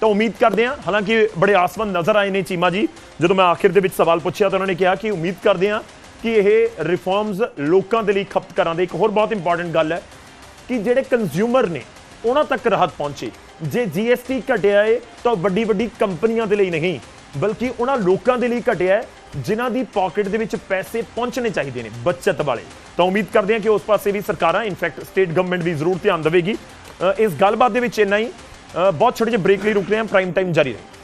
ਤਾਂ ਉਮੀਦ ਕਰਦੇ ਹਾਂ, ਹਾਲਾਂਕਿ ਬੜੇ ਆਸਵੰਦ ਨਜ਼ਰ ਆਏ ਨੇ ਚੀਮਾ ਜੀ, ਜਦੋਂ ਮੈਂ ਆਖਿਰ ਦੇ ਵਿੱਚ ਸਵਾਲ ਪੁੱਛਿਆ ਤਾਂ ਉਹਨਾਂ ਨੇ ਕਿਹਾ ਕਿ ਉਮੀਦ ਕਰਦੇ ਹਾਂ ਕਿ ਇਹ ਰਿਫਾਰਮਸ ਲੋਕਾਂ ਦੇ ਲਈ ਖਪਤਕਾਰਾਂ ਦੇ ਇੱਕ ਹੋਰ ਬਹੁਤ ਇੰਪੋਰਟੈਂਟ ਗੱਲ ਹੈ ਕਿ ਜਿਹੜੇ ਕੰਜ਼ਿਊਮਰ ਨੇ, ਉਹਨਾਂ ਤੱਕ ਰਾਹਤ ਪਹੁੰਚੇ। ਜੇ ਜੀਐਸਟੀ ਘਟਿਆ ਹੈ ਤਾਂ ਵੱਡੀ ਵੱਡੀ ਕੰਪਨੀਆਂ ਦੇ ਲਈ ਨਹੀਂ, ਬਲਕਿ ਉਹਨਾਂ ਲੋਕਾਂ ਦੇ ਲਈ ਘਟਿਆ ਹੈ ਜਿਨ੍ਹਾਂ ਦੀ ਪਾਕਟ ਦੇ ਵਿੱਚ ਪੈਸੇ ਪਹੁੰਚਣੇ ਚਾਹੀਦੇ ਨੇ ਬੱਚਤ ਵਾਲੇ। ਤਾਂ ਉਮੀਦ ਕਰਦੇ ਹਾਂ ਕਿ ਉਸ ਪਾਸੇ ਵੀ ਸਰਕਾਰਾਂ ਇਨਫੈਕਟ ਸਟੇਟ ਗਵਰਨਮੈਂਟ ਵੀ ਜ਼ਰੂਰ ਧਿਆਨ ਦੇਵੇਗੀ। ਇਸ ਗੱਲਬਾਤ ਦੇ ਵਿੱਚ ਇੰਨਾ ਹੀ। ਬਹੁਤ ਛੋਟੇ ਜਿਹੇ ਬ੍ਰੇਕ ਲਈ ਰੁਕ ਰਹੇ ਹਾਂ ਪ੍ਰਾਈਮ ਟਾਈਮ ਜਾਰੀ ਰਹੇ।